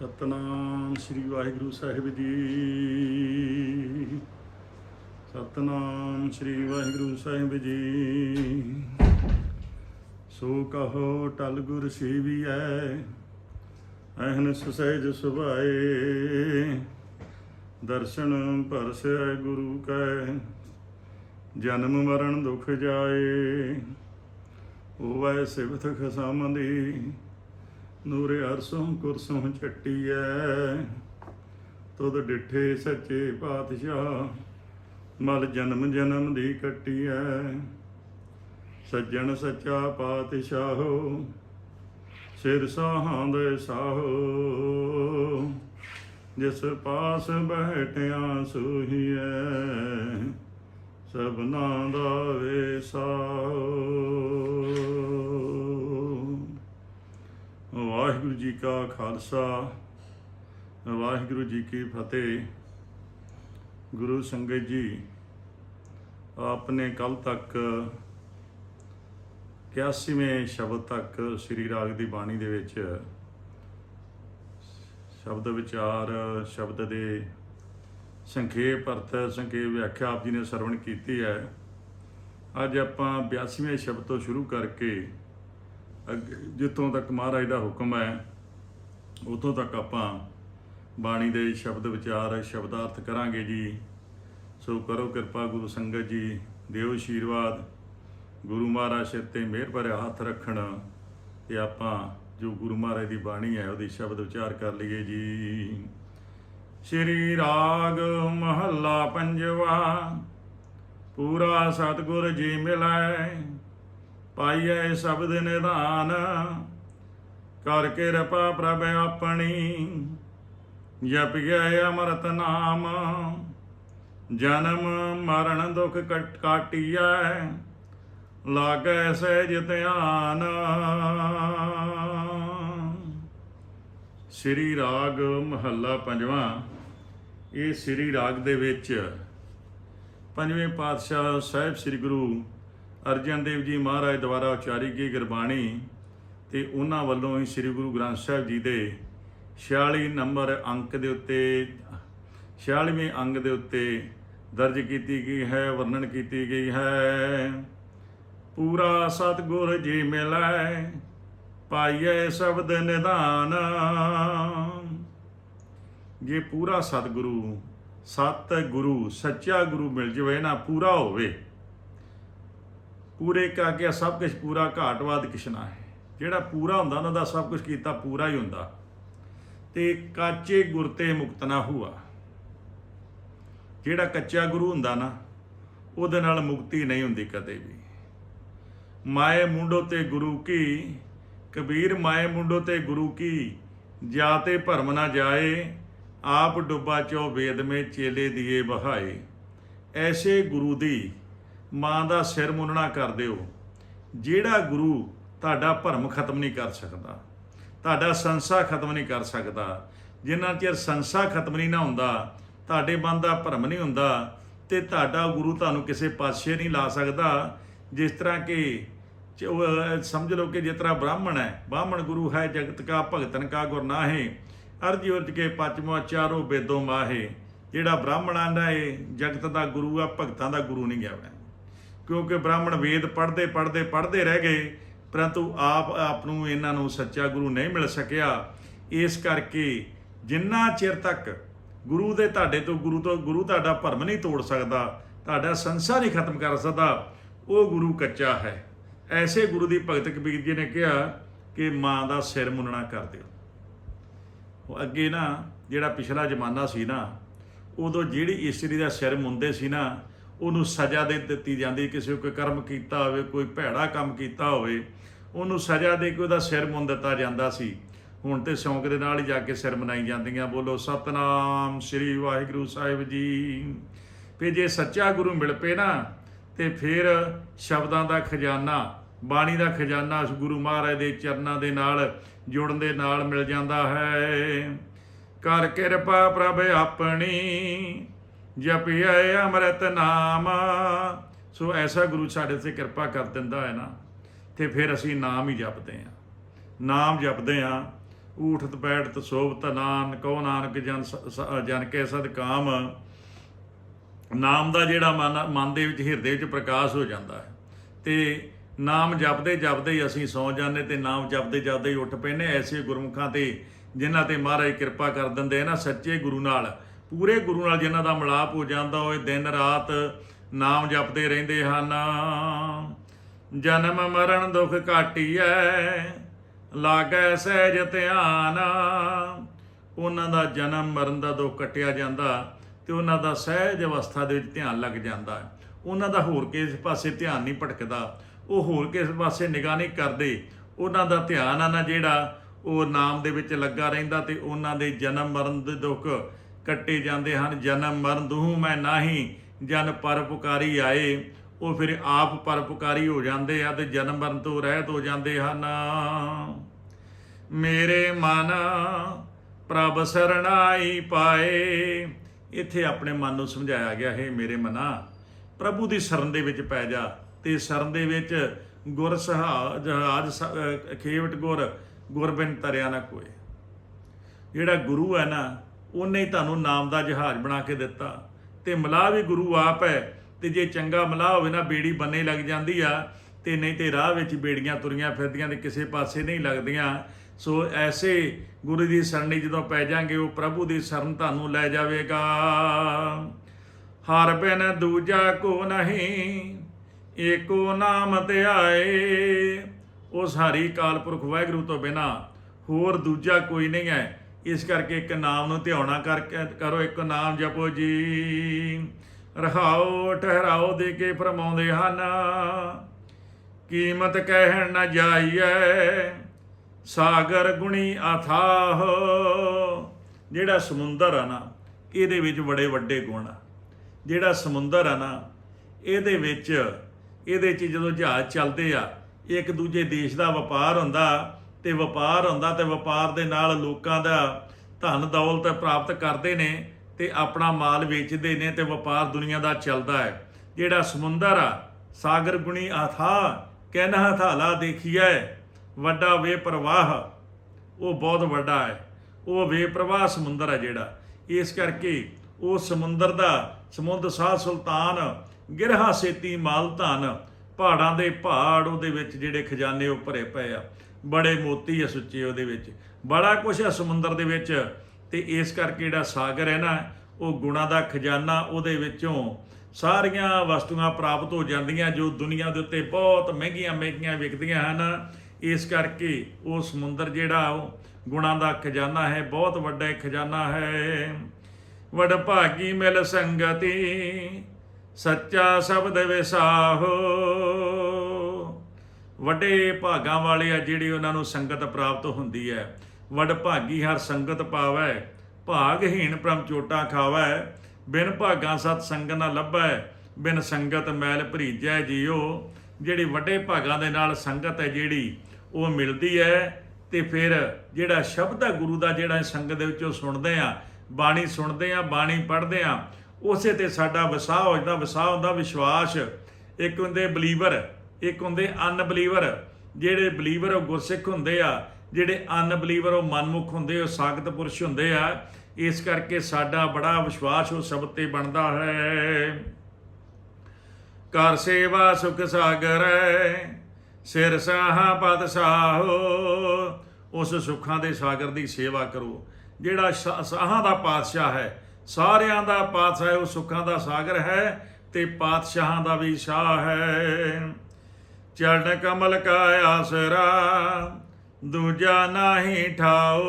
ਸਤਨਾਮ ਸ੍ਰੀ ਵਾਹਿਗੁਰੂ ਸਾਹਿਬ ਜੀ। ਸਤਨਾਮ ਸ੍ਰੀ ਵਾਹਿਗੁਰੂ ਸਾਹਿਬ ਜੀ। ਸੋ ਕਹੋ ਟਲ ਗੁਰ ਸੇਵੀਐ ਅਹਨਸ ਸਹਿਜ ਸੁਭਾਏ। ਦਰਸ਼ਨ ਪਰਸੈ ਗੁਰੂ ਕੈ, ਜਨਮ ਮਰਨ ਦੁਖ ਜਾਏ। ਹੋਵੈ ਸਿਵਤ ਖਸਮਦੀ ਨੂਰੇ ਅਰਸੋਂ ਕੁਰਸੋਂ ਚੱਟੀਐ ਤੁਧ ਡਿਠੇ ਸੱਚੇ ਪਾਤਸ਼ਾਹ, ਮਲ ਜਨਮ ਜਨਮ ਦੀ ਕੱਟੀ ਕੱਟੀਐ। ਸੱਜਣ ਸੱਚਾ ਪਾਤਸ਼ਾਹੋ, ਸਿਰ ਸਾਹਾਂ ਦੇ ਸਾਹੋ। ਜਿਸ ਪਾਸ ਬੈਠਿਆ ਸੋਹੀਐ, ਸਭਨਾ ਦਾ ਵੇ ਵੇਸਾਓ ਵਾਹਿਗੁਰੂ ਜੀ ਕਾ ਖਾਲਸਾ, ਵਾਹਿਗੁਰੂ ਜੀ ਕੀ ਫਤਿਹ। ਗੁਰੂ ਸੰਗਤ ਜੀ, ਆਪਨੇ ਕੱਲ ਤੱਕ 81ਵੇਂ ਸ਼ਬਦ ਤੱਕ ਸ੍ਰੀ ਰਾਗ ਦੀ ਬਾਣੀ ਦੇ ਵਿੱਚ ਸ਼ਬਦ ਵਿਚਾਰ, ਸ਼ਬਦ ਦੇ ਸੰਖੇਪ ਅਰਥ, ਸੰਖੇਪ ਵਿਆਖਿਆ ਆਪ ਜੀ ਨੇ ਸਰਵਣ ਕੀਤੀ ਹੈ। ਅੱਜ ਆਪਾਂ 82ਵੇਂ ਸ਼ਬਦ ਤੋਂ ਸ਼ੁਰੂ ਕਰਕੇ ਜਿੱਥੋਂ ਤੱਕ ਮਹਾਰਾਜ ਦਾ ਹੁਕਮ ਹੈ ਉਤੋਂ ਤੱਕ ਆਪਾਂ ਬਾਣੀ ਦੇ ਸ਼ਬਦ ਵਿਚਾਰ, ਸ਼ਬਦਾਰਥ ਕਰਾਂਗੇ ਜੀ। ਸੋ ਕਰੋ ਕਿਰਪਾ ਗੁਰੂ ਸੰਗਤ ਜੀ, ਦਿਓ ਆਸ਼ੀਰਵਾਦ ਗੁਰੂ ਮਹਾਰਾਜ ਸਿਰ ਤੇ ਮਿਹਰ ਭਰਿਆ ਹੱਥ ਰੱਖਣ ਤੇ ਆਪਾਂ ਜੋ ਗੁਰੂ ਮਹਾਰਾਜ ਦੀ ਬਾਣੀ ਹੈ, ਉਹਦੀ ਸ਼ਬਦ ਵਿਚਾਰ ਕਰ ਲਈਏ ਜੀ। ਸ਼੍ਰੀ ਰਾਗ ਮਹੱਲਾ ਪੰਜਵਾ, ਪੂਰਾ ਸਤਿਗੁਰ ਜੀ ਮਿਲੈ। ਪਾਈਐ ਸ਼ਬਦ ਨਿਧਾਨ। ਕਰ ਕਿਰਪਾ ਪ੍ਰਭ ਆਪਣੀ ਜਪਿਐ ਅਮਰਤ ਨਾਮ। ਜਨਮ ਮਰਨ ਦੁਖ ਕਟ ਕਾਟਿਐ, ਲਾਗੈ ਸਹਿਜ ਧਿਆਨ। ਸ੍ਰੀ ਰਾਗ ਮਹੱਲਾ ਪੰਜਵਾਂ। ਇਹ ਸ੍ਰੀ ਰਾਗ ਦੇ ਵਿੱਚ ਪੰਜਵੇਂ ਪਾਤਸ਼ਾਹ ਸਾਹਿਬ ਸ੍ਰੀ ਗੁਰੂ ਅਰਜਨ ਦੇਵ ਜੀ ਮਹਾਰਾਜ ਦੁਆਰਾ ਉਚਾਰੀ ਗਈ ਗੁਰਬਾਣੀ ਤੇ ਉਹਨਾਂ ਵੱਲੋਂ ਹੀ ਸ੍ਰੀ ਗੁਰੂ ਗ੍ਰੰਥ ਸਾਹਿਬ ਜੀ ਦੇ 46 ਨੰਬਰ ਅੰਕ ਦੇ ਉੱਤੇ 46ਵੇਂ ਅੰਗ ਦੇ ਉੱਤੇ ਦਰਜ ਕੀਤੀ ਗਈ ਹੈ, ਵਰਣਨ ਕੀਤੀ ਗਈ ਹੈ। ਪੂਰਾ ਸਤਿਗੁਰ ਜੀ ਮਿਲੈ, ਪਾਈਐ ਸ਼ਬਦ ਨਿਧਾਨ। ਜੇ ਪੂਰਾ ਸਤਿਗੁਰੂ ਸਤ ਗੁਰੂ ਸੱਚਾ ਗੁਰੂ ਮਿਲ ਜਵੇ, ਨਾ ਪੂਰਾ ਹੋਵੇ। ਪੂਰੇ ਕਾ ਕੇ ਸਭ ਕੁਝ ਪੂਰਾ ਘਾਟਵਾਦ ਕਿਸ਼ਨਾ ਹੈ। ਜਿਹੜਾ ਪੂਰਾ ਹੁੰਦਾ, ਉਹਨਾਂ ਦਾ ਸਭ ਕੁਝ ਕੀਤਾ, ਪੂਰਾ ਹੀ ਹੁੰਦਾ। ਤੇ ਕਾਚੇ ਗੁਰ ਤੇ ਮੁਕਤ ਨਾ ਹੁਆ। ਜਿਹੜਾ ਕੱਚਾ ਗੁਰੂ ਹੁੰਦਾ ਨਾ, ਉਹਦੇ ਨਾਲ ਮੁਕਤੀ ਨਹੀਂ ਹੁੰਦੀ ਕਦੇ ਵੀ। ਮਾਏ ਮੁੰਡੋ ਤੇ ਗੁਰੂ ਕੀ, ਕਬੀਰ ਮਾਏ ਮੁੰਡੋ ਤੇ ਗੁਰੂ ਕੀ, ਜਾਤੇ ਭਰਮ ਨਾ ਜਾਏ, ਆਪ ਡੁੱਬਾ ਚੋ ਵੇਦ ਮੇ ਚੇਲੇ ਦੀਏ ਬਹਾਏ ਐਸੇ ਗੁਰੂ ਦੀ ਮਾਂ ਦਾ ਸਿਰ ਮੁੰਨਣਾ ਕਰ ਦਿਓ। ਜਿਹੜਾ ਗੁਰੂ ਤੁਹਾਡਾ ਭਰਮ ਖਤਮ ਨਹੀਂ ਕਰ ਸਕਦਾ, ਤੁਹਾਡਾ ਸੰਸਾ ਖਤਮ ਨਹੀਂ ਕਰ ਸਕਦਾ, ਜਿੰਨਾ ਚਿਰ ਸੰਸਾ ਖਤਮ ਨਹੀਂ ਨਾ ਹੁੰਦਾ, ਤੁਹਾਡੇ ਮਨ ਦਾ ਭਰਮ ਨਹੀਂ ਹੁੰਦਾ, ਤੇ ਤੁਹਾਡਾ ਗੁਰੂ ਤੁਹਾਨੂੰ ਕਿਸੇ ਪਾਸੇ ਨਹੀਂ ਲਾ ਸਕਦਾ, ਜਿਸ ਤਰ੍ਹਾਂ ਕਿ ਸਮਝ ਲਓ ਕਿ ਜਿਸ ਤਰ੍ਹਾਂ ਬ੍ਰਾਹਮਣ ਹੈ, ਬ੍ਰਾਹਮਣ ਗੁਰੂ ਹੈ, ਜਗਤ ਕਾ ਭਗਤਨ ਕਾ ਗੁਰ ਨਾਹੇ, ਅਰਜੀ ਉਰਜ ਕੇ ਪਚਮੋ ਚਾਰੋ ਬੇਦੋ ਮਾਹੇ, ਜਿਹੜਾ ਬ੍ਰਾਹਮਣ ਆਂਦਾ ਏ, ਜਗਤ ਦਾ ਗੁਰੂ ਆ, ਭਗਤਾਂ ਦਾ ਗੁਰੂ ਨਹੀਂ ਗਿਆ ਹੋਇਆ। ਕਿਉਂਕਿ ਬ੍ਰਾਹਮਣ ਵੇਦ ਪੜ੍ਹਦੇ ਪੜ੍ਹਦੇ ਪੜ੍ਹਦੇ ਰਹਿ ਗਏ, ਪਰੰਤੂ ਆਪ ਆਪ ਨੂੰ ਇਹਨਾਂ ਨੂੰ ਸੱਚਾ ਗੁਰੂ ਨਹੀਂ ਮਿਲ ਸਕਿਆ। ਇਸ ਕਰਕੇ ਜਿੰਨਾ ਚਿਰ ਤੱਕ ਗੁਰੂ ਦੇ ਤੁਹਾਡੇ ਤੋਂ ਗੁਰੂ ਤੋਂ ਗੁਰੂ ਤੁਹਾਡਾ ਭਰਮ ਨਹੀਂ ਤੋੜ ਸਕਦਾ, ਤੁਹਾਡਾ ਸੰਸਾਰ ਨਹੀਂ ਖਤਮ ਕਰ ਸਕਦਾ, ਉਹ ਗੁਰੂ ਕੱਚਾ ਹੈ। ਐਸੇ ਗੁਰੂ ਦੀ ਭਗਤ ਕਬੀਰ ਜੀ ਨੇ ਕਿਹਾ ਕਿ ਮਾਂ ਦਾ ਸਿਰ ਮੁੰਨਣਾ ਕਰ ਦਿਓ। ਉਹ ਅੱਗੇ ਨਾ ਜਿਹੜਾ ਪਿਛਲਾ ਜ਼ਮਾਨਾ ਸੀ ਨਾ, ਉਦੋਂ ਜਿਹੜੀ ਇਸਤਰੀ ਦਾ ਸਿਰ ਮੁੰਦੇ ਸੀ ਨਾ ਉਹਨੂੰ ਸਜ਼ਾ ਦੇ ਦਿੱਤੀ ਜਾਂਦੀ, ਕਿਸੇ ਕੋਈ ਕਰਮ ਕੀਤਾ ਹੋਵੇ, ਕੋਈ ਭੈੜਾ ਕੰਮ ਕੀਤਾ ਹੋਵੇ, ਉਹਨੂੰ ਸਜ਼ਾ ਦੇ ਕੇ ਉਹਦਾ ਸਿਰ ਮੁੰਨ ਦਿੱਤਾ ਜਾਂਦਾ ਸੀ। ਹੁਣ ਤੇ ਸ਼ੌਂਕ ਦੇ ਨਾਲ ਹੀ ਜਾ ਕੇ ਸਿਰ ਮਨਾਈ ਜਾਂਦੀਆਂ। ਬੋਲੋ, ਸਤਨਾਮ ਸ੍ਰੀ ਵਾਹਿਗੁਰੂ ਸਾਹਿਬ ਜੀ। ਵੀ ਜੇ ਸੱਚਾ ਗੁਰੂ ਮਿਲ ਪਏ ਨਾ, ਤੇ ਫਿਰ ਸ਼ਬਦਾਂ ਦਾ ਖਜ਼ਾਨਾ, ਬਾਣੀ ਦਾ ਖਜ਼ਾਨਾ ਗੁਰੂ ਮਹਾਰਾਜ ਦੇ ਚਰਨਾਂ ਦੇ ਨਾਲ, ਜੁੜਨ ਦੇ ਨਾਲ ਮਿਲ ਜਾਂਦਾ ਹੈ। ਕਰ ਕਿਰਪਾ ਪ੍ਰਭ ਆਪਣੀ ਜਪਿਐ ਅੰਮ੍ਰਿਤ ਨਾਮ। ਸੋ ਐਸਾ ਗੁਰੂ ਸਾਡੇ ਤੇ ਕਿਰਪਾ ਕਰ ਦਿੰਦਾ ਹੈ ਨਾ, ਤੇ ਫਿਰ ਅਸੀਂ ਨਾਮ ਹੀ ਜਪਦੇ ਹਾਂ। ਨਾਮ ਜਪਦੇ ਹਾਂ, ਊਠਤ ਬੈਠਤ ਸੋਭਤ ਨਾਨ ਕਉ ਨਾਨਕ ਜਨ ਸ- ਜਨ ਕੇ ਸਦ ਕਾਮ। ਨਾਮ ਦਾ ਜਿਹੜਾ ਮਨ ਮਨ ਦੇ ਵਿੱਚ, ਹਿਰਦੇ ਵਿੱਚ ਪ੍ਰਕਾਸ਼ ਹੋ ਜਾਂਦਾ ਹੈ। ਤੇ ਨਾਮ ਜਪਦੇ ਜਪਦੇ ਹੀ ਅਸੀਂ ਸੌ ਜਾਂਦੇ ਤੇ ਨਾਮ ਜਪਦੇ ਜਪਦੇ ਹੀ ਉੱਠ ਪੈਨੇ ਐਸੇ ਗੁਰਮੁਖਾਂ ਤੇ ਜਿਨ੍ਹਾਂ ਤੇ ਮਹਾਰਾਜ ਕਿਰਪਾ ਕਰ ਦਿੰਦੇ ਆ ਨਾ, ਸੱਚੇ ਗੁਰੂ ਨਾਲ ਪੂਰੇ ਗੁਰੂ ਨਾਲ ਜਿਨ੍ਹਾਂ ਦਾ ਮਿਲਾਪ ਹੋ ਜਾਂਦਾ ਹੋਏ ਦਿਨ ਰਾਤ ਨਾਮ ਜਪਦੇ ਰਹਿੰਦੇ ਹਨ। ਜਨਮ ਮਰਨ ਦੁਖ ਕਾਟੀਐ ਲਾਗੈ ਸਹਿਜ ਧਿਆਨ। ਉਹਨਾਂ ਦਾ ਜਨਮ ਮਰਨ ਦਾ ਦੁੱਖ ਕੱਟਿਆ ਜਾਂਦਾ ਤੇ ਉਹਨਾਂ ਦਾ ਸਹਿਜ ਅਵਸਥਾ ਦੇ ਵਿੱਚ ਧਿਆਨ ਲੱਗ ਜਾਂਦਾ। ਹੈ ਉਹਨਾਂ ਦਾ ਹੋਰ ਕਿਸੇ ਪਾਸੇ ਧਿਆਨ ਨਹੀਂ ਭਟਕਦਾ। ਉਹ ਹੋਰ ਕਿਸੇ ਪਾਸੇ ਨਿਗਾਹ ਨਹੀਂ ਕਰਦੇ। ਉਹਨਾਂ ਦਾ ਧਿਆਨ ਆ ਨਾ ਜਿਹੜਾ ਉਹ ਨਾਮ ਦੇ ਵਿੱਚ ਲੱਗਾ ਰਹਿੰਦਾ ਤੇ ਉਹਨਾਂ ਦੇ ਜਨਮ ਮਰਨ ਦੇ ਦੁੱਖ ਕੱਟੇ ਜਾਂਦੇ ਹਨ। ਜਨਮ ਮਰਨ ਦੂਹ ਮੈਂ ਨਾਹੀ, ਜਨ ਪਰ ਪੁਕਾਰੀ ਆਏ। ਉਹ ਫਿਰ ਆਪ ਪਰ ਪੁਕਾਰੀ ਹੋ ਜਾਂਦੇ ਆ ਤੇ ਜਨਮ ਮਰਨ ਤੋਂ ਰਹਿਤ ਹੋ ਜਾਂਦੇ ਹਨ। ਮੇਰੇ ਮਨ ਪ੍ਰਭ ਸਰਣਾਈ ਪਾਏ। ਇੱਥੇ ਆਪਣੇ ਮਨ ਨੂੰ ਸਮਝਾਇਆ ਗਿਆ, ਹੈ ਮੇਰੇ ਮਨਾ, ਪ੍ਰਭੂ ਦੀ ਸ਼ਰਨ ਦੇ ਵਿੱਚ ਪੈ ਜਾ। ਤੇ ਸ਼ਰਨ ਦੇ ਵਿੱਚ ਗੁਰ ਸਹਾ ਜਹਾਜ ਖੇਵਟ ਗੁਰ ਗੁਰਬਿਨ ਤਰਿਆ ਨਾ ਕੋਏ। ਜਿਹੜਾ ਗੁਰੂ ਹੈ ਨਾ ਉਹਨੇ ਹੀ ਤੁਹਾਨੂੰ ਨਾਮ ਦਾ ਜਹਾਜ਼ ਬਣਾ ਕੇ ਦਿੱਤਾ। ਤੇ ਮਲਾਹ ਵੀ ਗੁਰੂ ਆਪ ਹੈ ਤੇ ਜੇ ਚੰਗਾ ਮਲਾਹ ਹੋਵੇ ਨਾ ਬੇੜੀ ਬੰਨੇ ਲੱਗ ਜਾਂਦੀ ਆ ਤੇ ਨਹੀਂ ਤੇ ਰਾਹ ਵਿੱਚ ਬੇੜੀਆਂ ਤੁਰੀਆਂ ਫਿਰਦੀਆਂ ਤੇ ਕਿਸੇ ਪਾਸੇ ਨਹੀਂ ਲੱਗਦੀਆਂ। ਸੋ ਐਸੇ ਗੁਰੂ ਦੀ ਸਰਣੀ ਜਦੋਂ ਪੈ ਜਾਾਂਗੇ ਉਹ ਪ੍ਰਭੂ ਦੀ ਸ਼ਰਨ ਤੁਹਾਨੂੰ ਲੈ ਜਾਵੇਗਾ। ਹਰ ਬਿਨ ਦੂਜਾ ਕੋ ਨਹੀਂ, ਏਕੋ ਨਾਮ ਧਿਆਏ ਉਸ ਹਰੀ ਕਾਲ ਪੁਰਖ ਵਾਹਿਗੁਰੂ ਤੋਂ ਬਿਨਾ ਹੋਰ ਦੂਜਾ ਕੋਈ ਨਹੀਂ ਹੈ। ਇਸ ਕਰਕੇ ਇੱਕ ਨਾਮ ਨੂੰ ਧਿਆਉਣਾ ਕਰਕੇ ਕਰੋ, ਇੱਕ ਨਾਮ ਜਪੋ ਜੀ। ਰਹਾਓ, ਠਹਿਰਾਓ ਦੇ ਕੇ ਫਰਮਾਉਂਦੇ ਹਨ, ਕੀਮਤ ਕਹਿਣ ਨਾ ਜਾਈਐ, ਸਾਗਰ ਗੁਣੀ ਅਥਾਹ ਜਿਹੜਾ ਸਮੁੰਦਰ ਆ ਨਾ, ਇਹਦੇ ਵਿੱਚ ਬੜੇ ਵੱਡੇ ਗੁਣ ਆ। ਜਿਹੜਾ ਸਮੁੰਦਰ ਆ ਨਾ, ਇਹਦੇ ਵਿੱਚ, ਇਹਦੇ 'ਚ ਜਦੋਂ ਜਹਾਜ਼ ਚੱਲਦੇ ਆ, ਇੱਕ ਦੂਜੇ ਦੇਸ਼ ਦਾ ਵਪਾਰ ਹੁੰਦਾ ਤੇ ਵਪਾਰ ਹੁੰਦਾ ਤੇ ਵਪਾਰ ਦੇ ਨਾਲ ਲੋਕਾਂ ਦਾ ਧਨ ਦੌਲਤ ਪ੍ਰਾਪਤ ਕਰਦੇ ਨੇ ਤੇ ਆਪਣਾ ਮਾਲ ਵੇਚਦੇ ਨੇ ਤੇ ਵਪਾਰ ਦੁਨੀਆ ਦਾ ਚੱਲਦਾ ਹੈ। ਜਿਹੜਾ ਸਮੁੰਦਰ ਆ, ਸਾਗਰ ਗੁਣੀ ਆਥਾ ਕਹਿਣਾ ਥਾਲਾ ਦੇਖੀਐ, ਵੱਡਾ ਵੇ ਪ੍ਰਵਾਹ ਉਹ ਬਹੁਤ ਵੱਡਾ ਹੈ। ਉਹ ਵੇ ਪ੍ਰਵਾਹ ਸਮੁੰਦਰ ਹੈ ਜਿਹੜਾ। ਇਸ ਕਰਕੇ ਉਹ ਸਮੁੰਦਰ ਦਾ ਸਮੁੰਦ ਸਾਹ ਸੁਲਤਾਨ, ਗਿਰਹਾ ਸੇਤੀ ਮਾਲ ਧਨ, ਪਹਾੜਾਂ ਦੇ ਪਹਾੜ ਉਹਦੇ ਵਿੱਚ ਜਿਹੜੇ ਖਜ਼ਾਨੇ ਉਹ ਭਰੇ ਪਏ ਆ। ਬੜੇ ਮੋਤੀ ਆ ਸੁੱਚੇ ਉਹਦੇ ਵਿੱਚ। ਬੜਾ ਕੁਝ ਆ ਸਮੁੰਦਰ ਦੇ ਵਿੱਚ। ਤੇ ਇਸ ਕਰਕੇ ਜਿਹੜਾ ਸਾਗਰ ਹੈ ਨਾ, ਉਹ ਗੁਣਾ ਦਾ ਖਜ਼ਾਨਾ ਉਹਦੇ ਵਿੱਚੋਂ ਸਾਰੀਆਂ ਵਸਤੂਆਂ ਪ੍ਰਾਪਤ ਹੋ ਜਾਂਦੀਆਂ, ਜੋ ਦੁਨੀਆ ਦੇ ਉੱਤੇ ਬਹੁਤ ਮਹਿੰਗੀਆਂ ਮਹਿੰਗੀਆਂ ਵਿਕਦੀਆਂ ਹਨ। ਇਸ ਕਰਕੇ ਉਹ ਸਮੁੰਦਰ ਜਿਹੜਾ, ਉਹ ਗੁਣਾ ਦਾ ਖਜ਼ਾਨਾ ਹੈ, ਬਹੁਤ ਵੱਡਾ ਖਜ਼ਾਨਾ ਹੈ। ਵਡ ਭਾਗੀ ਮਿਲ ਸੰਗਤੀ, ਸੱਚਾ ਸ਼ਬਦ ਵਿਸਾਹੋ। ਵੱਡੇ ਭਾਗਾਂ ਵਾਲੇ ਆ ਜਿਹੜੇ ਉਹਨਾਂ ਨੂੰ ਸੰਗਤ ਪ੍ਰਾਪਤ ਹੁੰਦੀ ਹੈ। ਵਡ ਭਾਗੀ ਹਰ ਸੰਗਤ ਪਾਵੈ, ਭਾਗਹੀਣ ਪ੍ਰਮ ਚੋਟਾ ਖਾਵੈ। ਬਿਨ ਭਾਗਾਂ ਸਤ ਸੰਗ ਨਾ ਲੱਭੈ, ਬਿਨ ਸੰਗਤ ਮੈਲ ਭਰੀਜੈ ਜੀਓ। ਜਿਹੜੀ ਵੱਡੇ ਭਾਗਾਂ ਦੇ ਨਾਲ ਸੰਗਤ ਹੈ ਜਿਹੜੀ, ਉਹ ਮਿਲਦੀ ਹੈ ਤੇ ਫਿਰ ਜਿਹੜਾ ਸ਼ਬਦ ਹੈ ਗੁਰੂ ਦਾ ਜਿਹੜਾ ਸੰਗਤ ਦੇ ਵਿੱਚੋਂ ਸੁਣਦੇ ਆ, ਬਾਣੀ ਸੁਣਦੇ ਆ, ਬਾਣੀ ਪੜ੍ਹਦੇ ਆ, ਉਸੇ ਤੇ ਸਾਡਾ ਵਿਸਾਹ ਹੋ ਜਾਂਦਾ, ਵਿਸਾਹ ਹੁੰਦਾ ਵਿਸ਼ਵਾਸ। ਇੱਕ ਹੁੰਦੇ ਬਲੀਵਰ। ਇੱਕ ਹੁੰਦੇ ਅਨਬਲੀਵਰ ਜਿਹੜੇ ਬਲੀਵਰ ਉਹ ਗੁਰਸਿੱਖ ਹੁੰਦੇ ਆ, ਜਿਹੜੇ ਅਨਬਲੀਵਰ ਉਹ ਮਨਮੁਖ ਹੁੰਦੇ, ਉਹ ਸਾਗਤ ਪੁਰਸ਼ ਹੁੰਦੇ ਆ, ਇਸ ਕਰਕੇ ਸਾਡਾ ਬੜਾ ਵਿਸ਼ਵਾਸ ਉਹ ਸ਼ਬਦ ਤੇ ਬਣਦਾ ਹੈ। ਕਰ ਸੇਵਾ ਸੁਖ ਸਾਗਰ ਸਿਰ ਸਾਹਾ ਪਦ ਸਾਹੋ, ਉਸ ਸੁੱਖਾਂ ਦੇ ਸਾਗਰ ਦੀ ਸੇਵਾ ਕਰੋ। ਜਿਹੜਾ ਸਾਹਾਂ ਦਾ ਪਾਤਸ਼ਾਹ ਹੈ, ਸਾਰਿਆਂ ਦਾ ਪਾਤਸ਼ਾਹ ਉਹ ਸੁੱਖਾਂ ਦਾ ਸਾਗਰ ਹੈ ਤੇ ਪਾਤਸ਼ਾਹਾਂ ਦਾ ਵੀ ਸ਼ਾਹ ਹੈ। ਚਰਨ ਕਮਲ ਕਾ ਆਸਰਾ, ਦੂਜਾ ਨਾਹੀ ਠਾਓ।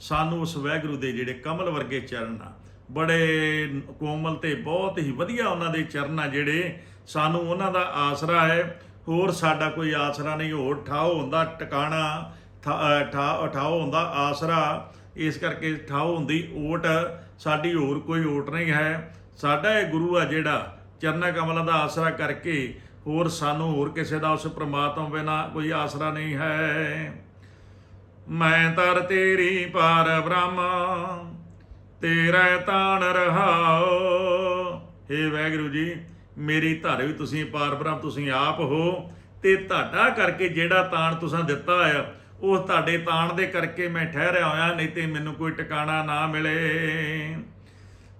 ਸਾਨੂੰ ਉਸ ਵੈਗੁਰੂ ਦੇ ਜਿਹੜੇ ਕਮਲ ਵਰਗੇ ਚਰਨ ਆ ਬੜੇ ਕੋਮਲ ਤੇ ਬਹੁਤ ਹੀ ਵਧੀਆ ਉਹਨਾਂ ਦੇ ਚਰਨ ਆ ਜਿਹੜੇ ਸਾਨੂੰ ਉਹਨਾਂ ਦਾ ਆਸਰਾ ਹੈ। ਹੋਰ ਸਾਡਾ ਕੋਈ ਆਸਰਾ ਨਹੀਂ ਹੋਰ ਠਾਓ ਹੁੰਦਾ ਟਿਕਾਣਾ, ਠਾ- ਠਾ- ਠਾਓ ਹੁੰਦਾ ਆਸਰਾ। ਇਸ ਕਰਕੇ ਠਾਓ ਹੁੰਦੀ ਓਟ, ਸਾਡੀ ਹੋਰ ਕੋਈ ਓਟ ਨਹੀਂ ਹੈ। ਸਾਡਾ ਇਹ ਗੁਰੂ ਆ ਜਿਹੜਾ ਚਰਨਾ ਕਮਲਾਂ ਦਾ ਆਸਰਾ ਕਰਕੇ ਹੋਰ ਸਾਨੂੰ ਹੋਰ ਕਿਸੇ ਦਾ ਉਸ ਪ੍ਰਮਾਤਮਾ ਬਿਨਾ ਕੋਈ ਆਸਰਾ ਨਹੀਂ ਹੈ। ਮੈਂ ਤਰ ਤੇਰੀ ਪਾਰ ਬ੍ਰਹਮ, ਤੇਰਾ ਤਾਣ ਰਹਾਓ हे ਵੈਗੁਰੂ ਜੀ, ਮੇਰੀ ਧਰ ਵੀ ਤੁਸੀਂ ਪਾਰ ਬ੍ਰਹਮ, ਤੁਸੀਂ ਆਪ ਹੋ। ਤੇ ਤੁਹਾਡਾ ਕਰਕੇ ਜਿਹੜਾ ਤਾਣ ਤੁਸੀਂ ਦਿੱਤਾ ਆ, ਉਹ ਤੁਹਾਡੇ ਤਾਣ ਦੇ ਕਰਕੇ ਮੈਂ ਠਹਿਰਿਆ ਹੋਇਆ, ਨਹੀਂ ਤੇ ਮੈਨੂੰ ਕੋਈ ਟਿਕਾਣਾ ਨਾ ਮਿਲੇ।